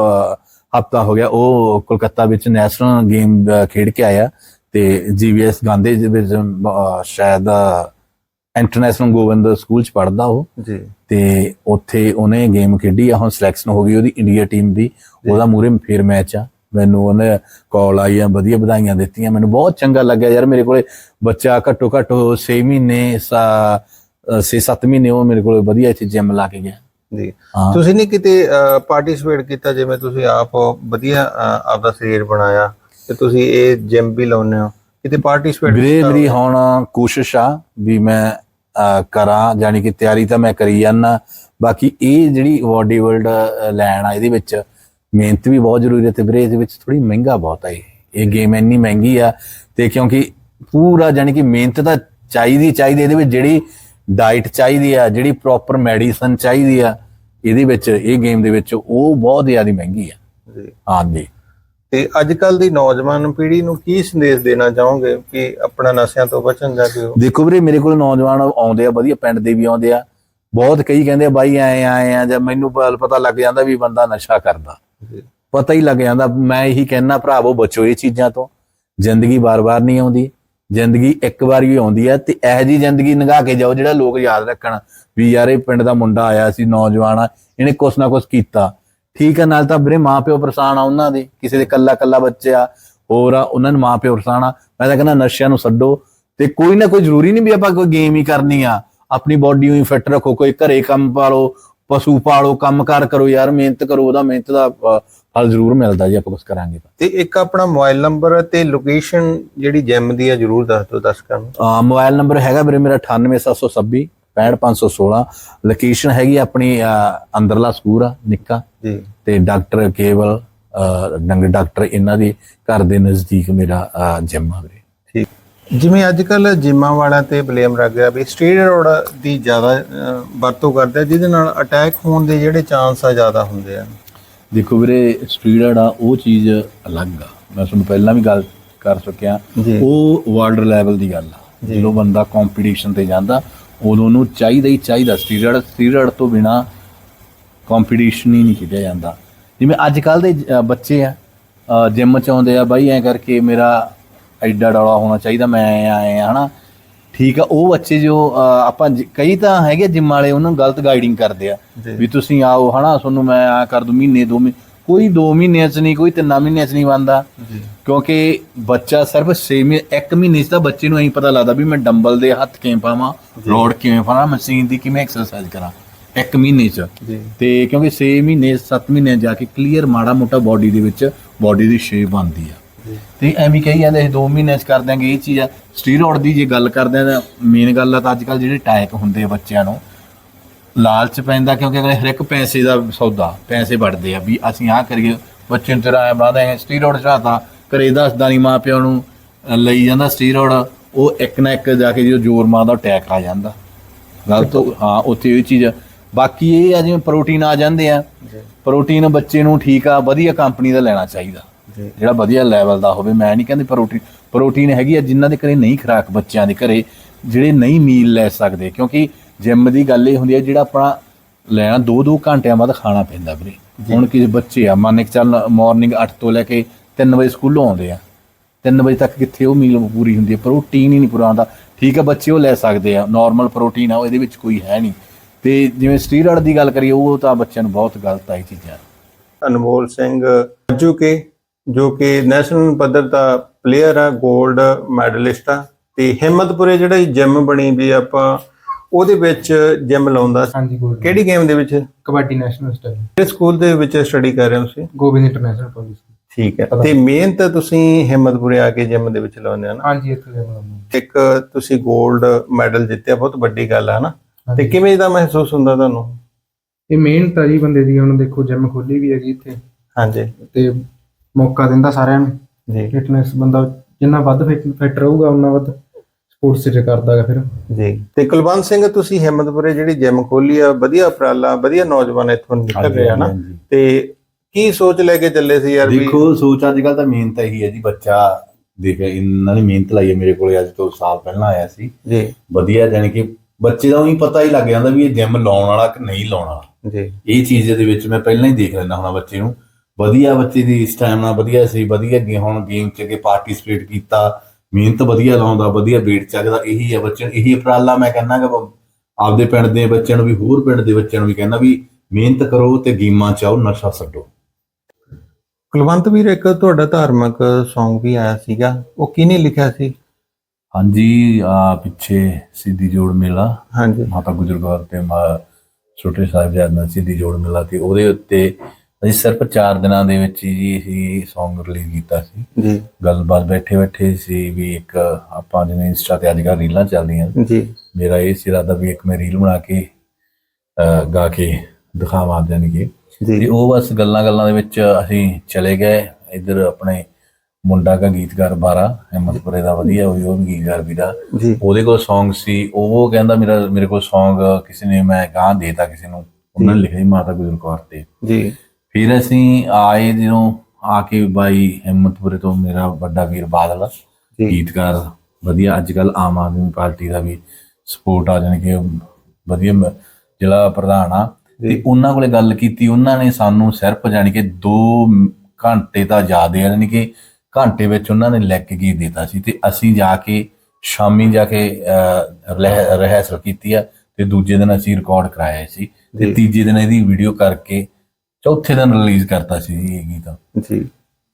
ਹਫਤਾ ਹੋ ਗਿਆ ਉਹ ਕੋਲਕਾਤਾ ਵਿੱਚ ਨੈਸ਼ਨਲ ਗੇਮ ਖੇਡ ਕੇ ਆਇਆ। ਤੇ ਜੀਵੀਐਸ ਗਾਂਧੀ ਦੇ ਵਿੱਚ ਸ਼ਾਇਦ ਇੰਟਰਨੈਸ਼ਨਲ ਗੋਬਿੰਦ ਸਕੂਲ 'ਚ ਪੜਦਾ ਉਹ। ਜੀ। ਤੇ ਉੱਥੇ ਉਹਨੇ ਗੇਮ ਖੇਡੀ ਆ ਹੁਣ ਸਿਲੈਕਸ਼ਨ ਹੋ ਗਈ ਉਹਦੀ ਇੰਡੀਆ ਟੀਮ ਦੀ। ਉਹਦਾ ਮੂਰੇ ਫੇਰ ਮੈਚ ਆ। ਮੈਨੂੰ ਉਹਨੇ ਕਾਲ ਆਈ ਆ ਵਧੀਆ ਵਧਾਈਆਂ ਦਿੱਤੀਆਂ। ਮੈਨੂੰ ਬਹੁਤ ਚੰਗਾ ਲੱਗਿਆ ਯਾਰ ਮੇਰੇ ਕੋਲੇ ਬੱਚਾ ਘੱਟੋ ਘੱਟ 6 ਮਹੀਨੇ 6-7 ਮਹੀਨੇ ਉਹ ਮੇਰੇ ਕੋਲੇ ਵਧੀਆ ਇੱਥੇ ਜਿਮ ਲਾ ਕੇ ਗਿਆ। ਜੀ। ਤੁਸੀਂ ਨਹੀਂ ਕਿਤੇ ਪਾਰਟਿਸਿਪੇਟ ਕੀਤਾ ਜਿਵੇਂ ਤੁਸੀਂ ਆਪ ਵਧੀਆ ਆਪਦਾ ਸਰੀਰ ਬਣਾਇਆ? ਤੇ ਤੁਸੀਂ ਇਹ ਜਿਮ ਵੀ ਲਾਉਂਦੇ ਹੋ ਕਿਤੇ ਪਾਰਟਿਸਿਪੇਟ ਵੀਰੇ ਮੇਰੀ ਹੁਣ ਕੋਸ਼ਿਸ਼ ਆ ਵੀ ਮੈਂ ਕਰਾਂ ਜਾਨੀ ਕਿ ਤਿਆਰੀ ਤਾਂ ਮੈਂ ਕਰੀ ਜਾਂਦਾ ਬਾਕੀ ਇਹ ਜਿਹੜੀ ਬਾਡੀ ਬਿਲਡ ਲੈਣ ਆ ਇਹਦੇ ਵਿੱਚ ਮਿਹਨਤ ਵੀ ਬਹੁਤ ਜ਼ਰੂਰੀ ਹੈ ਤੇ ਵੀਰੇ ਇਹਦੇ ਵਿੱਚ ਥੋੜੀ ਮਹਿੰਗਾ ਬਹੁਤ ਆ ਇਹ। ਗੇਮ ਇੰਨੀ ਮਹਿੰਗੀ ਆ ਤੇ ਕਿਉਂਕਿ ਪੂਰਾ ਜਾਨੀ ਕਿ ਮਿਹਨਤ ਤਾਂ ਚਾਹੀਦੀ ਚਾਹੀਦੀ ਇਹਦੇ ਵਿੱਚ ਜਿਹੜੀ ਡਾਈਟ ਚਾਹੀਦੀ ਆ ਜਿਹੜੀ ਪ੍ਰੋਪਰ ਮੈਡੀਸਨ ਚਾਹੀਦੀ ਆ ਇਹਦੇ ਵਿੱਚ ਇਹ ਗੇਮ ਦੇ ਵਿੱਚ ਉਹ ਬਹੁਤ ਜ਼ਿਆਦਾ ਮਹਿੰਗੀ ਆ। ਹਾਂਜੀ। ਤੇ ਅੱਜ ਕੱਲ ਦੀ ਨੌਜਵਾਨ ਪੀੜ੍ਹੀ ਨੂੰ ਕੀ ਸੰਦੇਸ਼ ਦੇਣਾ ਚਾਹੋਗੇ ਕਿ ਆਪਣਾ ਨਸ਼ਿਆਂ ਤੋਂ ਬਚਣ ਦਾ ਕਿ ਉਹ? ਦੇਖੋ ਵੀਰੇ ਮੇਰੇ ਕੋਲ ਨੌਜਵਾਨ ਆਉਂਦੇ ਆ ਵਧੀਆ ਪਿੰਡ ਦੇ ਵੀ ਆਉਂਦੇ ਆ। ਬਹੁਤ ਕਈ ਕਹਿੰਦੇ ਆ, ਬਾਈ ਐ ਆਏ ਆ ਜਾਂ ਮੈਨੂੰ ਪਤਾ ਲੱਗ ਜਾਂਦਾ ਵੀ ਬੰਦਾ ਨਸ਼ਾ ਕਰਦਾ। ਪਤਾ ਹੀ ਲੱਗ ਜਾਂਦਾ ਮੈਂ ਇਹੀ ਕਹਿਣਾ ਭਰਾਵੋ ਬਚੋ ਇਹ ਚੀਜ਼ਾਂ ਤੋਂ। ਜ਼ਿੰਦਗੀ ਬਾਰ-ਬਾਰ ਨਹੀਂ ਆਉਂਦੀ। ਜ਼ਿੰਦਗੀ ਇੱਕ ਵਾਰ ਹੀ ਆਉਂਦੀ ਹੈ ਤੇ ਇਹੋ ਜੀ ਜ਼ਿੰਦਗੀ ਲੰਘਾ ਕੇ ਜਾਓ ਜਿਹੜਾ ਲੋਕ ਯਾਦ ਰੱਖਣ ਵੀ ਯਾਰ ਇਹ ਪਿੰਡ ਦਾ ਮੁੰਡਾ ਆਇਆ ਸੀ ਨੌਜਵਾਨ ਆ ਇਹਨੇ ਕੁਛ ਨਾ ਕੁਛ ਕੀਤਾ। ਠੀਕ ਹੈ ਨਾਲ ਤਾਂ ਵੀਰੇ ਮਾਪਿਓ ਪਰੇਸ਼ਾਨ ਆ ਉਹਨਾਂ ਦੇ ਕਿਸੇ ਦੇ ਕੱਲਾ ਕੱਲਾ ਬੱਚਾ ਹੋਰ ਆ ਉਹਨਾਂ ਨੂੰ ਮਾਪਿਓ ਪਰੇਸ਼ਾਨ ਆ। ਮੈਂ ਤਾਂ ਕਹਿੰਦਾ ਨਸ਼ਿਆਂ ਨੂੰ ਛੱਡੋ ਤੇ ਕੋਈ ਨਾ ਕੋਈ ਜ਼ਰੂਰੀ ਨਹੀਂ ਵੀ ਆਪਾਂ ਕੋਈ ਗੇਮ ਹੀ ਕਰਨੀ ਆ। ਆਪਣੀ ਬਾਡੀ ਨੂੰ ਫਿੱਟ ਰੱਖੋ ਕੋਈ ਘਰੇ ਕੰਮ ਪਾਲੋ ਪਸ਼ੂ ਪਾਲੋ ਕੰਮਕਾਰ ਕਰੋ ਯਾਰ ਮਿਹਨਤ ਕਰੋ ਉਹਦਾ ਮਿਹਨਤ ਦਾ ਫਲ ਜ਼ਰੂਰ ਮਿਲਦਾ ਜੇ ਆਪਾਂ ਕੁਝ ਕਰਾਂਗੇ ਤਾਂ। ਤੇ ਇੱਕ ਆਪਣਾ ਮੋਬਾਈਲ ਨੰਬਰ ਤੇ ਲੋਕੇਸ਼ਨ ਜਿਹੜੀ ਜਿਮ ਦੀ ਹੈ ਜਰੂਰ ਦੱਸ ਦਿਓ ਦਰਸ਼ਕਾਂ ਨੂੰ ਮੋਬਾਈਲ ਨੰਬਰ ਹੈਗਾ ਵੀਰੇ ਮੇਰਾ 98726 65516 ਲੋਕੇਸ਼ਨ ਹੈਗੀ ਆਪਣੀ ਅੰਦਰਲਾ ਸਕੂਰ ਆ ਨਿੱਕਾ। ਜੀ। ਤੇ ਡਾਕਟਰ ਕੇਵਲ ਡੰਗ ਡਾਕਟਰ ਇਹਨਾਂ ਦੇ ਘਰ ਦੇ ਨਜ਼ਦੀਕ ਮੇਰਾ ਜਿਮ ਆ ਵੀਰੇ। ਠੀਕ। ਜਿਵੇਂ ਅੱਜ ਕੱਲ ਜਿਮਾਂ ਵਾਲਿਆਂ ਤੇ ਬਲੇਮ ਲੱਗ ਗਿਆ ਵੀ ਸਟੀਰੋਇਡ ਦੀ ਜ਼ਿਆਦਾ ਵਰਤੋਂ ਕਰਦੇ ਆ ਜਿਹਦੇ ਨਾਲ ਅਟੈਕ ਹੋਣ ਦੇ ਜਿਹੜੇ ਚਾਂਸ ਆ ਜ਼ਿਆਦਾ ਹੁੰਦੇ ਆ। ਦੇਖੋ ਵੀਰੇ ਸਟੀਰੋਇਡ ਆ ਉਹ ਚੀਜ਼ ਅਲੱਗ ਆ। ਮੈਂ ਤੁਹਾਨੂੰ ਪਹਿਲਾਂ ਵੀ ਗੱਲ ਕਰ ਚੁੱਕਿਆ। ਉਹ ਵਰਲਡ ਲੈਵਲ ਦੀ ਗੱਲ ਆ। ਜਦੋਂ ਬੰਦਾ ਕੰਪੀਟੀਸ਼ਨ ਤੇ ਜਾਂਦਾ ਉਦੋਂ ਉਹਨੂੰ ਚਾਹੀਦਾ ਹੀ ਚਾਹੀਦਾ ਸਟੀਰੋਇਡ ਸਟੀਰੋਇਡ ਤੋਂ ਬਿਨਾ ਕੰਪੀਟੀਸ਼ਨ ਹੀ ਨਹੀਂ ਖੇਡਿਆ ਜਾਂਦਾ। ਜਿਵੇਂ ਅੱਜ ਕੱਲ ਦੇ ਬੱਚੇ ਆ ਜਿਮ ਚ ਆਉਂਦੇ ਆ ਬਾਈ ਐ ਕਰਕੇ ਮੇਰਾ ਐਡਾ ਡੌਲਾ ਹੋਣਾ ਚਾਹੀਦਾ ਮੈਂ ਆਏ ਆ ਹਨਾ? ਠੀਕ ਆ ਉਹ ਬੱਚੇ ਜੋ ਆਪਾਂ ਕਈ ਤਾਂ ਹੈਗੇ ਜਿਮ ਵਾਲੇ ਉਹਨਾਂ ਨੂੰ ਗਲਤ ਗਾਈਡਿੰਗ ਕਰਦੇ ਆ। ਵੀ ਤੁਸੀਂ ਆਓ ਹਨਾ? ਤੁਹਾਨੂੰ ਮੈਂ ਆ ਕਰ ਦੂੰ ਮਹੀਨੇ ਦੋ ਮਹੀਨੇ ਕੋਈ 2 ਮਹੀਨਿਆਂ ਚ ਨਹੀਂ ਕੋਈ 3 ਮਹੀਨਿਆਂ ਚ ਨਹੀਂ ਬੰਦਾ ਕਿਉਂਕਿ ਬੱਚਾ ਸਿਰਫ 6 ਮਹੀਨੇ 1 ਮਹੀਨੇ ਚ ਤਾਂ ਬੱਚੇ ਨੂੰ ਐਂ ਪਤਾ ਲੱਗਦਾ ਵੀ ਮੈਂ ਡੰਬਲ ਦੇ ਹੱਥ ਕਿਵੇਂ ਪਾਵਾਂ ਰੋਡ ਕਿਵੇਂ ਪਾਵਾਂ ਮਸ਼ੀਨ ਦੀ ਕਿਵੇਂ ਐਕਸਰਸਾਈਜ਼ ਕਰਾਂ 1 ਮਹੀਨੇ ਚ। ਤੇ ਕਿਉਂਕਿ 6 ਮਹੀਨੇ 7 ਮਹੀਨੇ ਜਾ ਕੇ ਕਲੀਅਰ ਮਾੜਾ ਮੋਟਾ ਬਾਡੀ ਦੇ ਵਿੱਚ ਬਾਡੀ ਦੀ ਸ਼ੇਪ ਆਉਂਦੀ ਆ। ਤੇ ਐਵੇਂ ਕਹੀ ਜਾਂਦੇ ਅਸੀਂ 2 ਮਹੀਨੇ ਚ ਕਰ ਦਿਆਂਗੇ ਇਹ ਚੀਜ਼ ਆ। ਸਟੀਰੋਇਡ ਦੀ ਜੇ ਗੱਲ ਕਰਦੇ ਆ ਤਾਂ ਮੇਨ ਗੱਲ ਆ ਤਾਂ ਅੱਜ ਕੱਲ ਜਿਹੜੇ ਟੈਕ ਹੁੰਦੇ ਆ ਬੱਚਿਆਂ ਨੂੰ ਲਾਲਚ ਪੈਂਦਾ ਕਿਉਂਕਿ ਅਗਲੇ ਹਰ ਇੱਕ ਪੈਸੇ ਦਾ ਸੌਦਾ ਪੈਸੇ ਵੜਦੇ ਆ ਵੀ ਅਸੀਂ ਆਹ ਕਰੀਏ ਬੱਚੇ ਨੂੰ ਤੇਰਾ ਬਾਦਾ ਸਟੀਰੋਇਡ ਚੜਾਤਾ ਘਰੇ ਦੱਸਦਾ ਨਹੀਂ ਮਾਂ ਪਿਓ ਨੂੰ ਲਈ ਜਾਂਦਾ ਸਟੀਰੋਇਡ ਉਹ ਇੱਕ ਨਾ ਇੱਕ ਜਾ ਕੇ ਜਦੋਂ ਜ਼ੋਰ ਮਾਰਦਾ ਅਟੈਕ ਆ ਜਾਂਦਾ। ਗਲਤ ਹੋ- ਹਾਂ ਉੱਥੇ ਇਹ ਚੀਜ਼। ਬਾਕੀ ਇਹ ਆ ਜਿਵੇਂ ਪ੍ਰੋਟੀਨ ਆ ਜਾਂਦੇ ਆ ਪ੍ਰੋਟੀਨ ਬੱਚੇ ਨੂੰ ਠੀਕ ਆ ਵਧੀਆ ਕੰਪਨੀ ਦਾ ਲੈਣਾ ਚਾਹੀਦਾ। ਜਿਹੜਾ ਵਧੀਆ ਲੈਵਲ ਦਾ ਹੋਵੇ ਮੈਂ ਨਹੀਂ ਕਹਿੰਦੀ ਪ੍ਰੋਟੀਨ ਪ੍ਰੋਟੀਨ ਹੈਗੀ ਆ ਜਿਨ੍ਹਾਂ ਦੇ ਘਰੇ ਨਹੀਂ ਖਰਾਕ ਬੱਚਿਆਂ ਦੇ ਘਰੇ ਜਿਹੜੇ ਨਹੀਂ ਮੀਲ ਲੈ ਸਕਦੇ ਕਿਉਂਕਿ ਜਿਮ ਦੀ ਗੱਲ ਇਹ ਹੁੰਦੀ ਹੈ ਜਿਹੜਾ ਆਪਣਾ ਲੈਣਾ 2-2 ਘੰਟਿਆਂ ਬਾਅਦ ਖਾਣਾ ਪੈਂਦਾ ਵੀਰੇ। ਹੁਣ ਕਿਸੇ ਬੱਚੇ ਆ ਮੰਨ ਕੇ ਚੱਲ ਮਾਰਨਿੰਗ 8 ਤੋਂ ਲੈ ਕੇ 3 ਵਜੇ ਸਕੂਲੋਂ ਆਉਂਦੇ ਆ। 3 ਵਜੇ ਤੱਕ ਕਿੱਥੇ ਉਹ ਮੀਲ ਪੂਰੀ ਹੁੰਦੀ ਹੈ ਪ੍ਰੋਟੀਨ ਹੀ ਨਹੀਂ ਪੂਰਾ ਆਉਂਦਾ ਠੀਕ ਆ ਬੱਚੇ ਉਹ ਲੈ ਸਕਦੇ ਆ ਨਾਰਮਲ ਪ੍ਰੋਟੀਨ ਆ ਇਹਦੇ ਵਿੱਚ ਕੋਈ ਹੈ ਨਹੀਂ। ਤੇ ਜਿਵੇਂ ਸਟੀਰੋਇਡ ਦੀ ਗੱਲ ਕਰੀਏ ਉਹ ਤਾਂ ਬੱਚਿਆਂ ਨੂੰ ਬਹੁਤ ਗਲਤ ਆ ਇਹ ਚੀਜ਼ਾਂ। ਅਨਮੋਲ ਸਿੰਘ ਜੋ ਕਿ ਜੋ ਕਿ ਨੈਸ਼ਨਲ ਪੱਧਰ ਦਾ ਪਲੇਅਰ ਆ 골ਡ ਮੈਡਲਿਸਟ ਆ। ਤੇ ਹਿੰਮਤਪੁਰੇ ਜਿਹੜਾ ਜਿਮ ਬਣੀ ਵੀ ਆਪਾਂ ਉਹਦੇ ਵਿੱਚ ਜਿਮ ਲਾਉਂਦਾ ਸੀ। ਹਾਂਜੀ ਗੋਲਡ। ਕਿਹੜੀ ਗੇਮ ਦੇ ਵਿੱਚ? ਕਬੱਡੀ ਨੈਸ਼ਨਲ ਕਿਹੜੇ ਸਕੂਲ ਦੇ ਵਿੱਚ ਸਟੱਡੀ ਕਰ ਰਹੇ ਹੋ ਤੁਸੀਂ? ਗੋਬਿੰਦ ਇੰਟਰਨੈਸ਼ਨਲ ਪੁਲਿਸ ਠੀਕ ਹੈ। ਤੇ ਮਿਹਨਤ ਤੁਸੀਂ ਹਿੰਮਤਪੁਰੇ ਆ ਕੇ ਜਿਮ ਦੇ ਵਿੱਚ ਲਾਉਂਦੇ ਹੋ ਨਾ? ਹਾਂਜੀ ਇੱਥੇ ਦੇ ਬਣਾਉਂਦੇ ਇੱਕ ਤੁਸੀਂ 골ਡ ਮੈਡਲ ਜਿੱਤਿਆ ਬਹੁਤ ਵੱਡੀ ਗੱਲ ਆ ਨਾ। ਤੇ ਕਿਵੇਂ ਦਾ ਮਹਿਸੂਸ ਹੁੰਦਾ ਤੁਹਾਨੂੰ? ਇਹ ਮਿਹਨਤ ਆ ਜੀ ਬੰਦੇ ਦੀ ਹੁਣ ਦੇਖੋ ਜਿਮ ਖੋਲੀ ਵੀ ਹੈਗੀ ਇੱਥੇ। ਹਾਂਜੀ। ਤੇ ਮੌਕਾ ਦਿੰਦਾ ਸਾਰਿਆਂ ਨੂੰ। ਜੀ। ਫਿਟਨੈਸ ਬੰਦਾ ਜਿੰਨਾ ਵੱਧ ਫਿਟ ਰਹੂਗਾ ਉਨਾ ਵੱਧ ਸਪੋਰਟਸ ਚ ਕਰਦਾਗਾ ਫਿਰ। ਜੀ। ਤੇ ਕੁਲਵੰਤ ਸਿੰਘ ਤੁਸੀਂ ਹਿੰਮਤਪੁਰੇ ਜਿਹੜੀ ਜਿਮ ਖੋਲੀ ਆ ਵਧੀਆ ਉਪਰਾਲਾ ਵਧੀਆ ਨੌਜਵਾਨ ਇੱਥੋਂ ਨਿਕਲ ਰਹੇ ਨਾ। ਤੇ ਕੀ ਸੋਚ ਲੈ ਕੇ ਚੱਲੇ ਸੀ ਯਾਰ ਵੀ ਦੇਖੋ ਸੋਚ ਅੱਜ ਕੱਲ ਤਾਂ ਮਿਹਨਤ ਇਹੀ ਹੈ ਜੀ ਬੱਚਾ ਦੇਖ ਇਹਨਾਂ ਨੇ ਮਿਹਨਤ ਲਾਈ ਹੈ ਮੇਰੇ ਕੋਲੇ ਅੱਜ ਤੋਂ ਸਾਲ ਪਹਿਲਾਂ ਆਇਆ ਸੀ। ਜੀ। ਵਧੀਆ ਜਾਣੀ ਕਿ ਬੱਚੇ ਦਾ ਉਹੀ ਪਤਾ ਹੀ ਲੱਗ ਜਾਂਦਾ ਵੀ ਇਹ ਜਿਮ ਲਾਉਣ ਵਾਲਾ ਕਿ ਨਹੀਂ ਲਾਉਣ ਵਾਲਾ। ਜੀ। ਇਹ ਚੀਜ਼ ਦੇ ਵਿੱਚ ਮੈਂ ਪਹਿਲਾਂ ਹੀ ਦੇਖ ਲੈਂਦਾ ਹੁਣਾ ਬੱਚੇ ਨੂੰ। ਵਧੀਆ ਬੱਚੇ ਦੀ ਸਟੈਮਨਾ ਵਧੀਆ ਸੀ ਵਧੀਆ ਗੇ ਹੁਣ ਗੇਮ ਚ ਕੇ ਪਾਰਟਿਸਿਪੇਟ ਕੀਤਾ। ਮਿਹਨਤ ਵਧੀਆ ਲਾਉਂਦਾ ਵਧੀਆ ਵੇਟ ਚੱਕਦਾ ਇਹੀ ਹੈ ਬੱਚੇ ਇਹੀ ਉਪਰਾਲਾ ਮੈਂ ਕਹਿੰਦਾ ਕਿ ਆਪਦੇ ਪਿੰਡ ਦੇ ਬੱਚਿਆਂ ਨੂੰ ਵੀ ਹੋਰ ਪਿੰਡ ਦੇ ਬੱਚਿਆਂ ਨੂੰ ਵੀ ਕਹਿੰਦਾ ਵੀ ਮਿਹਨਤ ਕਰੋ ਤੇ ਗੇਮਾਂ ਚ ਆਓ ਨਸ਼ਾ ਛੱਡੋ। ਕੁਲਵੰਤ ਵੀਰ ਇੱਕ ਤੁਹਾਡਾ ਧਾਰਮਿਕ Song ਵੀ ਆਇਆ ਸੀਗਾ ਉਹ ਕਿਹਨੇ ਲਿਖਿਆ ਸੀ? ਹਾਂਜੀ ਆ ਪਿੱਛੇ ਸਿੱਧੀ ਜੋੜ ਮੇਲਾ। ਹਾਂਜੀ। ਮਾਤਾ ਗੁਜਰ ਕੌਰ ਤੇ ਮਾ ਛੋਟੇ ਸਾਹਿਬਜ਼ਾਦੇ ਸਿੱਧੀ ਜੋੜ ਮੇਲਾ ਤੇ ਉਹਦੇ ਉੱਤੇ ਅਸੀਂ ਸਿਰਫ 4 ਦਿਨਾਂ ਦੇ ਵਿੱਚ ਹੀ ਜੀ ਅਸੀਂ Song ਰਿਲੀਜ਼ ਕੀਤਾ ਸੀ। ਜੀ। ਗੱਲਬਾਤ ਬੈਠੇ ਬੈਠੇ ਸੀ ਵੀ ਇੱਕ ਆਪਾਂ ਜਿਵੇਂ ਇੰਸਟਾ ਤੇ ਅੱਜ ਕੱਲ੍ਹ ਰੀਲਾਂ ਚੱਲਦੀਆਂ। ਜੀ। ਮੇਰਾ ਇਹ ਸੀ ਇਰਾਦਾ ਵੀ ਇੱਕ ਮੈਂ ਰੀਲ ਬਣਾ ਕੇ ਗਾ ਕੇ ਦਿਖਾਵਾਂ ਜਾਣੀ ਕਿ। ਤੇ ਜੀ ਉਹ ਬਸ ਗੱਲਾਂ ਗੱਲਾਂ ਦੇ ਵਿੱਚ ਅਸੀਂ ਚਲੇ ਗਏ। ਇੱਧਰ ਆਪਣੇ ਮੁੰਡਾ ਦਾ ਗੀਤਕਾਰ ਬਾਰਾ ਹਿੰਮਤਪੁਰੇ ਦਾ ਵਧੀਆ ਹੋਈ ਉਹ ਵੀ ਗੀਤਕਾਰ ਵੀਰਾ ਜੀ। ਉਹਦੇ ਕੋਲ Song ਸੀ। ਉਹ ਕਹਿੰਦਾ ਮੇਰਾ ਮੇਰੇ ਕੋਲ Song ਕਿਸੇ ਨੇ ਮੈਂ ਗਾਂ ਦੇਤਾ ਕਿਸੇ ਨੂੰ। ਉਹਨਾਂ ਨੇ ਲਿਖਿਆ ਮਾਤਾ ਗੁਜਰ ਕੌਰ ਤੇ। ਜੀ। ਫਿਰ ਅਸੀਂ ਆਏ ਜਦੋਂ ਆ ਕੇ ਬਾਈ ਹਿੰਮਤਪੁਰੇ ਤੋਂ ਮੇਰਾ ਵੱਡਾ ਵੀਰ ਬਾਦਲ ਗੀਤਕਾਰ ਵਧੀਆ। ਅੱਜ ਕੱਲ ਆਮ ਆਦਮੀ ਪਾਰਟੀ ਦਾ ਵੀ ਸਪੋਰਟ ਆ ਜਾਣੀ ਕਿ ਵਧੀਆ ਜ਼ਿਲ੍ਹਾ ਪ੍ਰਧਾਨ ਆ। ਤੇ ਉਹਨਾਂ ਕੋਲੇ ਗੱਲ ਕੀਤੀ ਉਹਨਾਂ ਨੇ ਸਾਨੂੰ ਸਿਰਫ ਜਾਣੀ ਕਿ 2 ਘੰਟੇ ਤਾਂ ਜ਼ਿਆਦੇ ਯਾਨੀ ਕਿ ਘੰਟੇ ਵਿੱਚ ਉਹਨਾਂ ਨੇ ਲਿਖ ਕੇ ਦਿੱਤਾ ਸੀ ਤੇ ਅਸੀਂ ਜਾ ਕੇ ਸ਼ਾਮੀ ਜਾ ਕੇ ਰਹਿਸਲ ਕੀਤੀ ਆ ਤੇ ਦੂਜੇ ਦਿਨ ਅਸੀਂ ਰਿਕਾਰਡ ਕਰਾਇਆ ਸੀ। ਤੇ ਤੀਜੇ ਦਿਨ ਇਹਦੀ ਵੀਡੀਓ ਕਰਕੇ ਚੌਥੇ ਦਿਨ ਰਿਲੀਜ਼ ਕਰਤਾ ਸੀ ਜੀ ਇਹ ਗੀਤ। ਜੀ।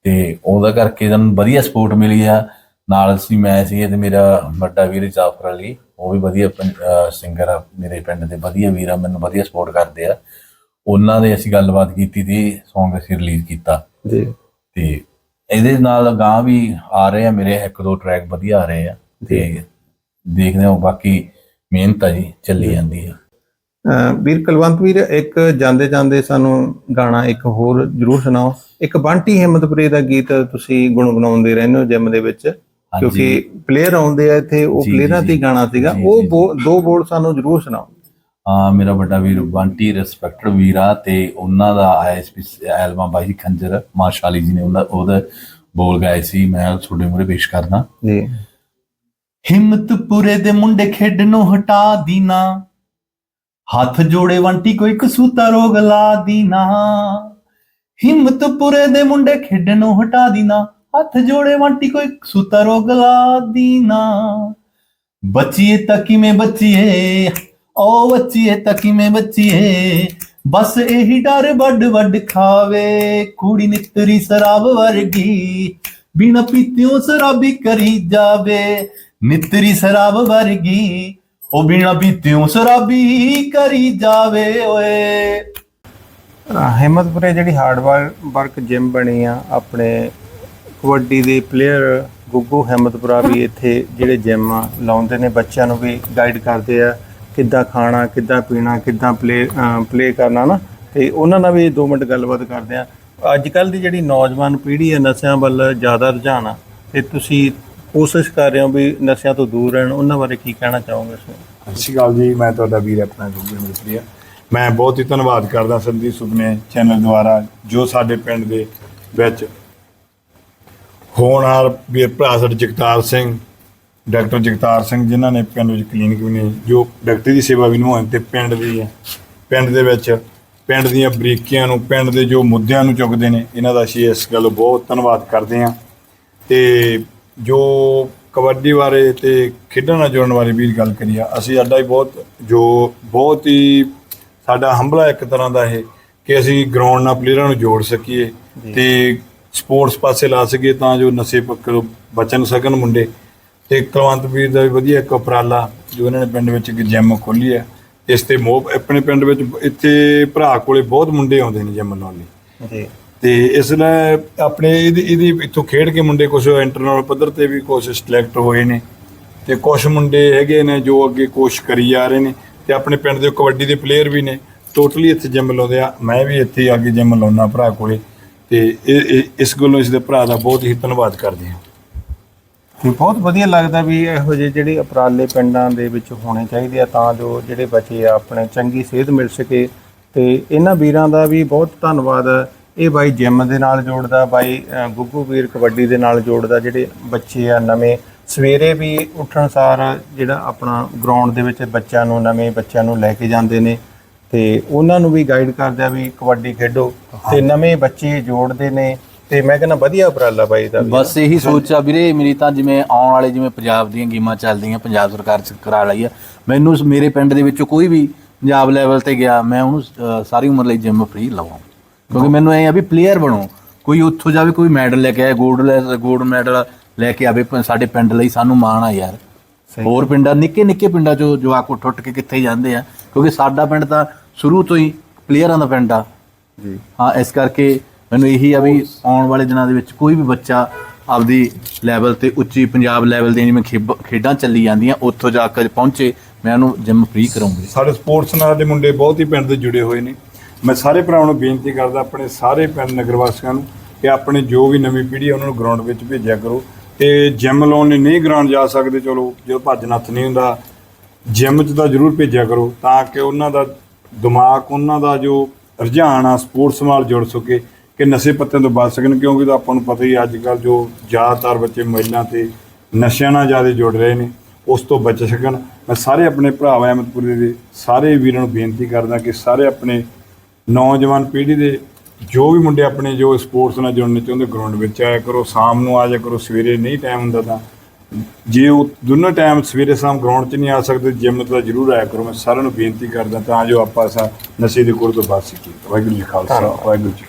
ਤੇ ਉਹਦਾ ਕਰਕੇ ਸਾਨੂੰ ਵਧੀਆ ਸਪੋਰਟ ਮਿਲੀ ਆ। ਨਾਲ ਸੀ ਮੈਂ ਸੀ ਤੇ ਮੇਰਾ ਵੱਡਾ ਵੀਰ ਜਾਫਰ ਅਲੀ ਉਹ ਵੀ ਵਧੀਆ ਸਿੰਗਰ ਆ ਮੇਰੇ ਪਿੰਡ ਦੇ ਵਧੀਆ ਵੀਰ ਆ ਮੈਨੂੰ ਵਧੀਆ ਸਪੋਰਟ ਕਰਦੇ ਆ। ਉਹਨਾਂ ਦੇ ਅਸੀਂ ਗੱਲਬਾਤ ਕੀਤੀ ਤੇ Song ਅਸੀਂ ਰਿਲੀਜ਼ ਕੀਤਾ। ਜੀ। ਤੇ ਇਹਦੇ ਨਾਲ ਗਾਂ ਵੀ ਆ ਰਹੇ ਆ ਮੇਰੇ ਇੱਕ ਦੋ ਟਰੈਕ ਵਧੀਆ ਆ ਰਹੇ ਆ। ਤੇ ਦੇਖਦੇ ਹਾਂ ਬਾਕੀ ਮਿਹਨਤ ਆ ਜੀ ਚੱਲੀ ਜਾਂਦੀ ਆ। ਵੀਰ ਕੁਲਵੰਤ ਵੀਰ ਇੱਕ ਜਾਂਦੇ ਜਾਂਦੇ ਸਾਨੂੰ ਗਾਣਾ ਇੱਕ ਹੋਰ ਜਰੂਰ ਸੁਣਾਓ। ਇੱਕ ਬੰਟੀ ਹਿੰਮਤਪੁਰੇ ਦਾ ਗੀਤ ਤੁਸੀਂ ਗੁੰਗਣਾਉਂਦੇ ਰਹਿੰਦੇ ਹੋ ਜਿਮ ਦੇ ਵਿੱਚ ਕਿਉਂਕਿ ਪਲੇਅਰ ਆਉਂਦੇ ਆ ਇੱਥੇ ਉਹ ਪਲੇਅਰਾਂ ਤੇ ਗਾਣਾ ਸੀਗਾ। ਉਹ ਦੋ ਬੋਲ ਸਾਨੂੰ ਜਰੂਰ ਸੁਣਾਓ। ਆ ਮੇਰਾ ਵੱਡਾ ਵੀਰ ਬੰਟੀ ਰਿਸਪੈਕਟਡ ਵੀਰਾ ਤੇ ਉਹਨਾਂ ਦਾ ਆਈਐਸਪੀ ਐਲਬਮ ਬਾਈ ਖੰਜਰ ਮਾਸ਼ਾਲੀ ਜੀ ਨੇ ਉਹਦੇ ਬੋਲ ਗਾਏ ਸੀ। ਮੈਂ ਤੁਹਾਡੇ ਮੂਹਰੇ ਪੇਸ਼ ਕਰਦਾ। ਜੀ। ਹਿੰਮਤਪੁਰੇ ਦੇ ਮੁੰਡੇ ਖੇਡਣੋਂ ਹਟਾ ਦੀਨਾ ਹੱਥ ਜੋੜੇ ਵੰਟੀ ਕੋਈ ਕਸੂਤਾ ਰੋਗ ਲਾ ਦੀਨਾ ਹਿੰਮਤਪੁਰੇ ਦੇ ਮੁੰਡੇ ਖੇਡਣ ਨੂੰ ਹਟਾ ਦੀਨਾ ਹੱਥ ਜੋੜੇ ਵੰਟੀ ਕੋਈ ਕਸੂਤਾ ਰੋਗ ਲਾ ਦੀਨਾ ਬੱਚੀਏ ਤਾਂ ਕਿਵੇਂ ਬੱਚੀਏ? ਓ ਬੱਚੀਏ ਤਾਂ ਕਿਵੇਂ ਬੱਚੀਏ? ਬਸ ਇਹੀ ਡਰ ਵੱਡ ਵੱਡ ਖਾਵੇ। ਕੁੜੀ ਨਿਤਰੀ ਸ਼ਰਾਬ ਵਰਗੀ, ਬਿਨਾ ਪੀਤਿਓ ਸ਼ਰਾਬੀ ਕਰੀ ਜਾਵੇ। ਨਿਤਰੀ ਸ਼ਰਾਬ ਵਰਗੀ ਉਹ ਬਿਨਾ ਪੀਤਿਓ ਸ਼ਰਾਬੀ ਕਰੀ ਜਾਵੇ, ਓਏ। ਹਿੰਮਤਪੁਰੇ ਜਿਹੜੀ ਹਾਰਡ ਵਰਕ ਜਿਮ ਬਣੀ ਆ, ਆਪਣੇ ਕਬੱਡੀ ਦੇ ਪਲੇਅਰ ਗੁੱਗੂ ਹਿੰਮਤਪੁਰਾ ਵੀ ਇੱਥੇ ਜਿਹੜੇ ਜਿਮ ਲਾਉਂਦੇ ਨੇ, ਬੱਚਿਆਂ ਨੂੰ ਵੀ ਗਾਈਡ ਕਰਦੇ ਆ, ਕਿੱਦਾਂ ਖਾਣਾ, ਕਿੱਦਾਂ ਪੀਣਾ, ਕਿੱਦਾਂ ਪਲੇ ਪਲੇ ਕਰਨਾ ਨਾ, ਤੇ ਉਹਨਾਂ ਨਾਲ ਵੀ 2 ਮਿੰਟ ਗੱਲਬਾਤ ਕਰਦੇ ਆ। ਅੱਜ ਕੱਲ ਦੀ ਜਿਹੜੀ ਨੌਜਵਾਨ ਪੀੜ੍ਹੀ ਹੈ ਨਸ਼ਿਆਂ ਵੱਲ ਜ਼ਿਆਦਾ ਰੁਝਾਨ ਆ, ਤੇ ਤੁਸੀਂ ਕੋਸ਼ਿਸ਼ ਕਰ ਰਹੇ ਹੋ ਵੀ ਨਸ਼ਿਆਂ ਤੋਂ ਦੂਰ ਰਹਿਣ। ਉਹਨਾਂ ਬਾਰੇ ਕੀ ਕਹਿਣਾ ਚਾਹੋਗੇ ਸਰ ਸਤਿ ਸ਼੍ਰੀ ਅਕਾਲ ਜੀ, ਮੈਂ ਤੁਹਾਡਾ ਵੀਰ ਆਪਣਾ ਗੁੱਗੂ ਮਿਸਤਰੀਆ ਮੈਂ ਬਹੁਤ ਹੀ ਧੰਨਵਾਦ ਕਰਦਾ ਸੰਦੀਪ ਸੁਪਨੇ ਚੈਨਲ ਦੁਆਰਾ, ਜੋ ਸਾਡੇ ਪਿੰਡ ਦੇ ਵਿੱਚ ਹੋਣਹਾਰ ਵੀਰ ਭਰਾ ਸਾਡੇ ਜਗਤਾਰ ਸਿੰਘ, ਡਾਕਟਰ ਜਗਤਾਰ ਸਿੰਘ, ਜਿਨ੍ਹਾਂ ਨੇ ਪਿੰਡ ਵਿੱਚ ਕਲੀਨਿਕ ਵੀ ਨੇ ਜੋ ਡਾਕਟਰੀ ਦੀ ਸੇਵਾ ਵੀ ਨਿਭਾਉਣ ਤੇ ਪਿੰਡ ਦੀ ਪਿੰਡ ਦੇ ਵਿੱਚ ਪਿੰਡ ਦੀਆਂ ਬਰੀਕੀਆਂ ਨੂੰ, ਪਿੰਡ ਦੇ ਜੋ ਮੁੱਦਿਆਂ ਨੂੰ ਚੁੱਕਦੇ ਨੇ, ਇਹਨਾਂ ਦਾ ਅਸੀਂ ਇਸ ਗੱਲ ਬਹੁਤ ਧੰਨਵਾਦ ਕਰਦੇ ਹਾਂ। ਤੇ ਜੋ ਕਬੱਡੀ ਬਾਰੇ ਤੇ ਖੇਡਾਂ ਨਾਲ ਜੁੜਨ ਬਾਰੇ ਵੀ ਗੱਲ ਕਰੀ ਆ ਅਸੀਂ ਸਾਡਾ ਹੀ ਬਹੁਤ ਜੋ ਬਹੁਤ ਹੀ ਸਾਡਾ ਹੰਭਲਾ ਇੱਕ ਤਰ੍ਹਾਂ ਦਾ ਇਹ ਕਿ ਅਸੀਂ ਗਰਾਊਂਡ ਨਾਲ ਪਲੇਅਰਾਂ ਨੂੰ ਜੋੜ ਸਕੀਏ ਤੇ ਸਪੋਰਟਸ ਪਾਸੇ ਲਾ ਸਕੀਏ ਤਾਂ ਜੋ ਨਸ਼ੇ ਪੱਕਰ ਬਚਣ ਸਕਣ ਮੁੰਡੇ। ਤੇ ਕੁਲਵੰਤ ਵੀਰ ਦਾ ਵੀ ਵਧੀਆ ਇੱਕ ਉਪਰਾਲਾ ਜੋ ਇਹਨਾਂ ਨੇ ਪਿੰਡ ਵਿੱਚ ਇੱਕ ਜਿਮ ਖੋਲੀ ਹੈ ਇਸ ਤੇ ਮੋਹ ਆਪਣੇ ਪਿੰਡ ਵਿੱਚ ਇੱਥੇ ਭਰਾ ਕੋਲੇ ਬਹੁਤ ਮੁੰਡੇ ਆਉਂਦੇ ਨੇ ਜਿਮ ਲਾਉਣ ਲਈ। ਤੇ ਇਸ ਲਈ ਆਪਣੇ ਇਹਦੀ ਇਹਦੀ ਇੱਥੋਂ ਖੇਡ ਕੇ ਮੁੰਡੇ ਕੁਝ ਇੰਟਰਨਲ ਪੱਧਰ ਤੇ ਵੀ ਕੁਝ ਸਿਲੈਕਟ ਹੋਏ ਨੇ। ਤੇ ਕੁਝ ਮੁੰਡੇ ਹੈਗੇ ਨੇ ਜੋ ਅੱਗੇ ਕੋਸ਼ਿਸ਼ ਕਰੀ ਜਾ ਰਹੇ ਨੇ ਤੇ ਆਪਣੇ ਪਿੰਡ ਦੇ ਕਬੱਡੀ ਦੇ ਪਲੇਅਰ ਵੀ ਨੇ। ਟੋਟਲੀ ਇੱਥੇ ਜਿਮ ਲਾਉਂਦੇ ਆ ਮੈਂ ਵੀ ਇੱਥੇ ਆ ਕੇ ਜਿਮ ਲਾਉਣਾ ਭਰਾ ਕੋਲੇ। ਤੇ ਇਹ, ਇਸ ਗੱਲੋਂ ਇਸ ਦੇ ਭਰਾ ਦਾ ਬਹੁਤ ਹੀ ਧੰਨਵਾਦ ਕਰਦੇ ਹਾਂ। ਤੇ ਬਹੁਤ ਵਧੀਆ ਲੱਗਦਾ ਵੀ ਇਹੋ ਜਿਹੇ ਜਿਹੜੇ ਉਪਰਾਲੇ ਪਿੰਡਾਂ ਦੇ ਵਿੱਚ ਹੋਣੇ ਚਾਹੀਦੇ ਆ ਤਾਂ ਜੋ ਜਿਹੜੇ ਬੱਚੇ ਆ ਆਪਣੇ ਚੰਗੀ ਸਿਹਤ ਮਿਲ ਸਕੇ। ਤੇ ਇਹਨਾਂ ਵੀਰਾਂ ਦਾ ਵੀ ਬਹੁਤ ਧੰਨਵਾਦ ਇਹ ਬਾਈ ਜਿਮ ਦੇ ਨਾਲ ਜੋੜਦਾ ਬਾਈ ਅ, ਗੁੱਗੂ ਵੀਰ ਕਬੱਡੀ ਦੇ ਨਾਲ ਜੋੜਦਾ ਜਿਹੜੇ ਬੱਚੇ ਆ ਨਵੇਂ ਸਵੇਰੇ ਵੀ ਉੱਠਣ ਸਾਰ ਜਿਹੜਾ ਆਪਣਾ ਗਰਾਊਂਡ ਦੇ ਵਿੱਚ ਬੱਚਿਆਂ ਨੂੰ ਨਵੇਂ ਬੱਚਿਆਂ ਨੂੰ ਲੈ ਕੇ ਜਾਂਦੇ ਨੇ ਤੇ ਉਹਨਾਂ ਨੂੰ ਵੀ ਗਾਈਡ ਕਰਦੇ ਵੀ ਕਬੱਡੀ ਖੇਡੋ ਤੇ ਨਵੇਂ ਬੱਚੇ ਜੋੜਦੇ ਨੇ ਤੇ ਮੈਂ ਕਹਿੰਦਾ ਵਧੀਆ ਉਪਰਾਲਾ ਬਾਈ ਦਾ ਵੀ। ਬਸ ਇਹੀ ਸੋਚ ਆ ਵੀਰੇ ਮੇਰੀ ਤਾਂ ਜਿਵੇਂ ਆਉਣ ਵਾਲੇ ਜਿਵੇਂ ਪੰਜਾਬ ਦੀਆਂ ਗੇਮਾਂ ਚੱਲਦੀਆਂ ਪੰਜਾਬ ਸਰਕਾਰ ਚ ਕਰਾ ਲਈ ਆ। ਮੈਨੂੰ ਸ- ਮੇਰੇ ਪਿੰਡ ਦੇ ਵਿੱਚੋਂ ਕੋਈ ਵੀ ਪੰਜਾਬ ਲੈਵਲ ਤੇ ਗਿਆ ਮੈਂ ਉਹਨੂੰ ਅ, ਸਾਰੀ ਉਮਰ ਲਈ ਜਿਮ ਫ੍ਰੀ ਲਵਾਂ ਕਿਉਂਕਿ ਮੈਨੂੰ ਐ ਆ ਵੀ ਪਲੇਅਰ ਬਣੋ। ਕੋਈ ਉੱਥੋਂ ਜਾਵੇ ਕੋਈ ਮੈਡਲ ਲੈ ਕੇ ਆਏ 골ਡ 골ਡ ਮੈਡਲ ਲੈ ਕੇ ਆਵੇ ਸਾਡੇ ਪਿੰਡ ਲਈ ਸਾਨੂੰ ਮਾਣ ਆ ਯਾਰ। ਹੋਰ ਪਿੰਡਾਂ ਨਿੱਕੇ ਨਿੱਕੇ ਪਿੰਡਾਂ ਚੋਂ ਜਵਾਕ ਉੱਠ ਉੱਠ ਕੇ ਕਿੱਥੇ ਜਾਂਦੇ ਆ। ਕਿਉਂਕਿ ਸਾਡਾ ਪਿੰਡ ਤਾਂ ਸ਼ੁਰੂ ਤੋਂ ਹੀ ਪਲੇਅਰਾਂ ਦਾ ਪਿੰਡ ਆ। ਜੀ। ਹਾਂ ਇਸ ਕਰਕੇ ਮੈਨੂੰ ਇਹੀ ਆ ਵੀ ਆਉਣ ਵਾਲੇ ਦਿਨਾਂ ਦੇ ਵਿੱਚ ਕੋਈ ਵੀ ਬੱਚਾ ਆਪਦੀ ਲੈਵਲ ਤੇ ਉੱਚੀ ਪੰਜਾਬ ਲੈਵਲ ਦੀਆਂ ਜਿਵੇਂ ਖੇਡਾਂ ਚੱਲੀ ਜਾਂਦੀਆਂ ਉੱਥੋਂ ਜਾ ਕੇ ਪਹੁੰਚੇ ਮੈਂ ਉਹਨੂੰ ਜਿਮ ਫ੍ਰੀ ਕਰਾਉਂਗੀ। ਸਾਡੇ ਸਪੋਰਟਸ ਨਾਲ ਦੇ ਮੁੰਡੇ ਬਹੁਤ ਹੀ ਪਿੰਡ ਦੇ ਜੁੜੇ ਹੋਏ ਨੇ। ਮੈਂ ਸਾਰੇ ਭਰਾਵਾਂ ਨੂੰ ਬੇਨਤੀ ਕਰਦਾ, ਆਪਣੇ ਸਾਰੇ ਪਿੰਡ ਨਗਰ ਵਾਸੀਆਂ ਨੂੰ ਕਿ ਆਪਣੇ ਜੋ ਵੀ ਨਵੀਂ ਪੀੜ੍ਹੀ ਹੈ ਉਹਨਾਂ ਨੂੰ ਗਰਾਊਂਡ ਵਿੱਚ ਭੇਜਿਆ ਕਰੋ। ਤੇ ਜਿਮ ਲਾਉਣ ਲਈ ਨਹੀਂ ਗਰਾਊਂਡ ਜਾ ਸਕਦੇ, ਚਲੋ, ਜਦੋਂ ਭੱਜ ਨੱਥ ਨਹੀਂ ਹੁੰਦਾ ਜਿਮ 'ਚ ਤਾਂ ਜ਼ਰੂਰ ਭੇਜਿਆ ਕਰੋ, ਤਾਂ ਕਿ ਉਹਨਾਂ ਦਾ ਦਿਮਾਗ, ਉਹਨਾਂ ਦਾ ਜੋ ਰੁਝਾਨ ਆ ਸਪੋਰਟਸ ਨਾਲ ਜੁੜ ਸਕੇ, ਕਿ ਨਸ਼ੇ ਪੱਤਿਆਂ ਤੋਂ ਬਚ ਸਕਣ, ਕਿਉਂਕਿ ਤਾਂ ਆਪਾਂ ਨੂੰ ਪਤਾ ਹੀ ਅੱਜ ਕੱਲ ਜੋ ਜ਼ਿਆਦਾਤਰ ਬੱਚੇ ਮਹਿਲਾ ਤੇ ਨਸ਼ਿਆਂ ਨਾਲ ਜ਼ਿਆਦਾ ਜੁੜ ਰਹੇ ਨੇ, ਉਸ ਤੋਂ ਬਚ ਸਕਣ। ਮੈਂ ਸਾਰੇ ਆਪਣੇ ਭਰਾ ਅਹਿਮਦਪੁਰੇ ਦੇ ਸਾਰੇ ਵੀਰਾਂ ਨੂੰ ਬੇਨਤੀ ਕਰਦਾ ਕਿ ਸਾਰੇ ਆਪਣੇ ਨੌਜਵਾਨ ਪੀੜ੍ਹੀ ਦੇ ਜੋ ਵੀ ਮੁੰਡੇ ਆਪਣੇ ਜੋ ਸਪੋਰਟਸ ਨਾਲ ਜੁੜਨੇ ਚਾਹੁੰਦੇ ਗਰਾਊਂਡ ਵਿੱਚ ਆਇਆ ਕਰੋ ਸ਼ਾਮ ਨੂੰ ਆ ਜਾ ਕਰੋ ਸਵੇਰੇ ਨਹੀਂ ਟਾਈਮ ਹੁੰਦਾ ਤਾਂ। ਜੇ ਉਹ ਦੋਨੋਂ ਟਾਈਮ ਸਵੇਰੇ ਸ਼ਾਮ ਗਰਾਊਂਡ 'ਚ ਨਹੀਂ ਆ ਸਕਦੇ ਜਿਮ ਤਾਂ ਜ਼ਰੂਰ ਆਇਆ ਕਰੋ। ਮੈਂ ਸਾਰਿਆਂ ਨੂੰ ਬੇਨਤੀ ਕਰਦਾ ਤਾਂ ਜੋ ਆਪਾਂ ਸਾ ਨਸ਼ੇ ਦੇ ਕੋਲ ਤੋਂ ਬਚ ਸਕੀਏ। ਵਾਹਿਗੁਰੂ ਜੀ ਖਾਲਸਾ ਵਾਹਿਗੁਰੂ ਜੀ।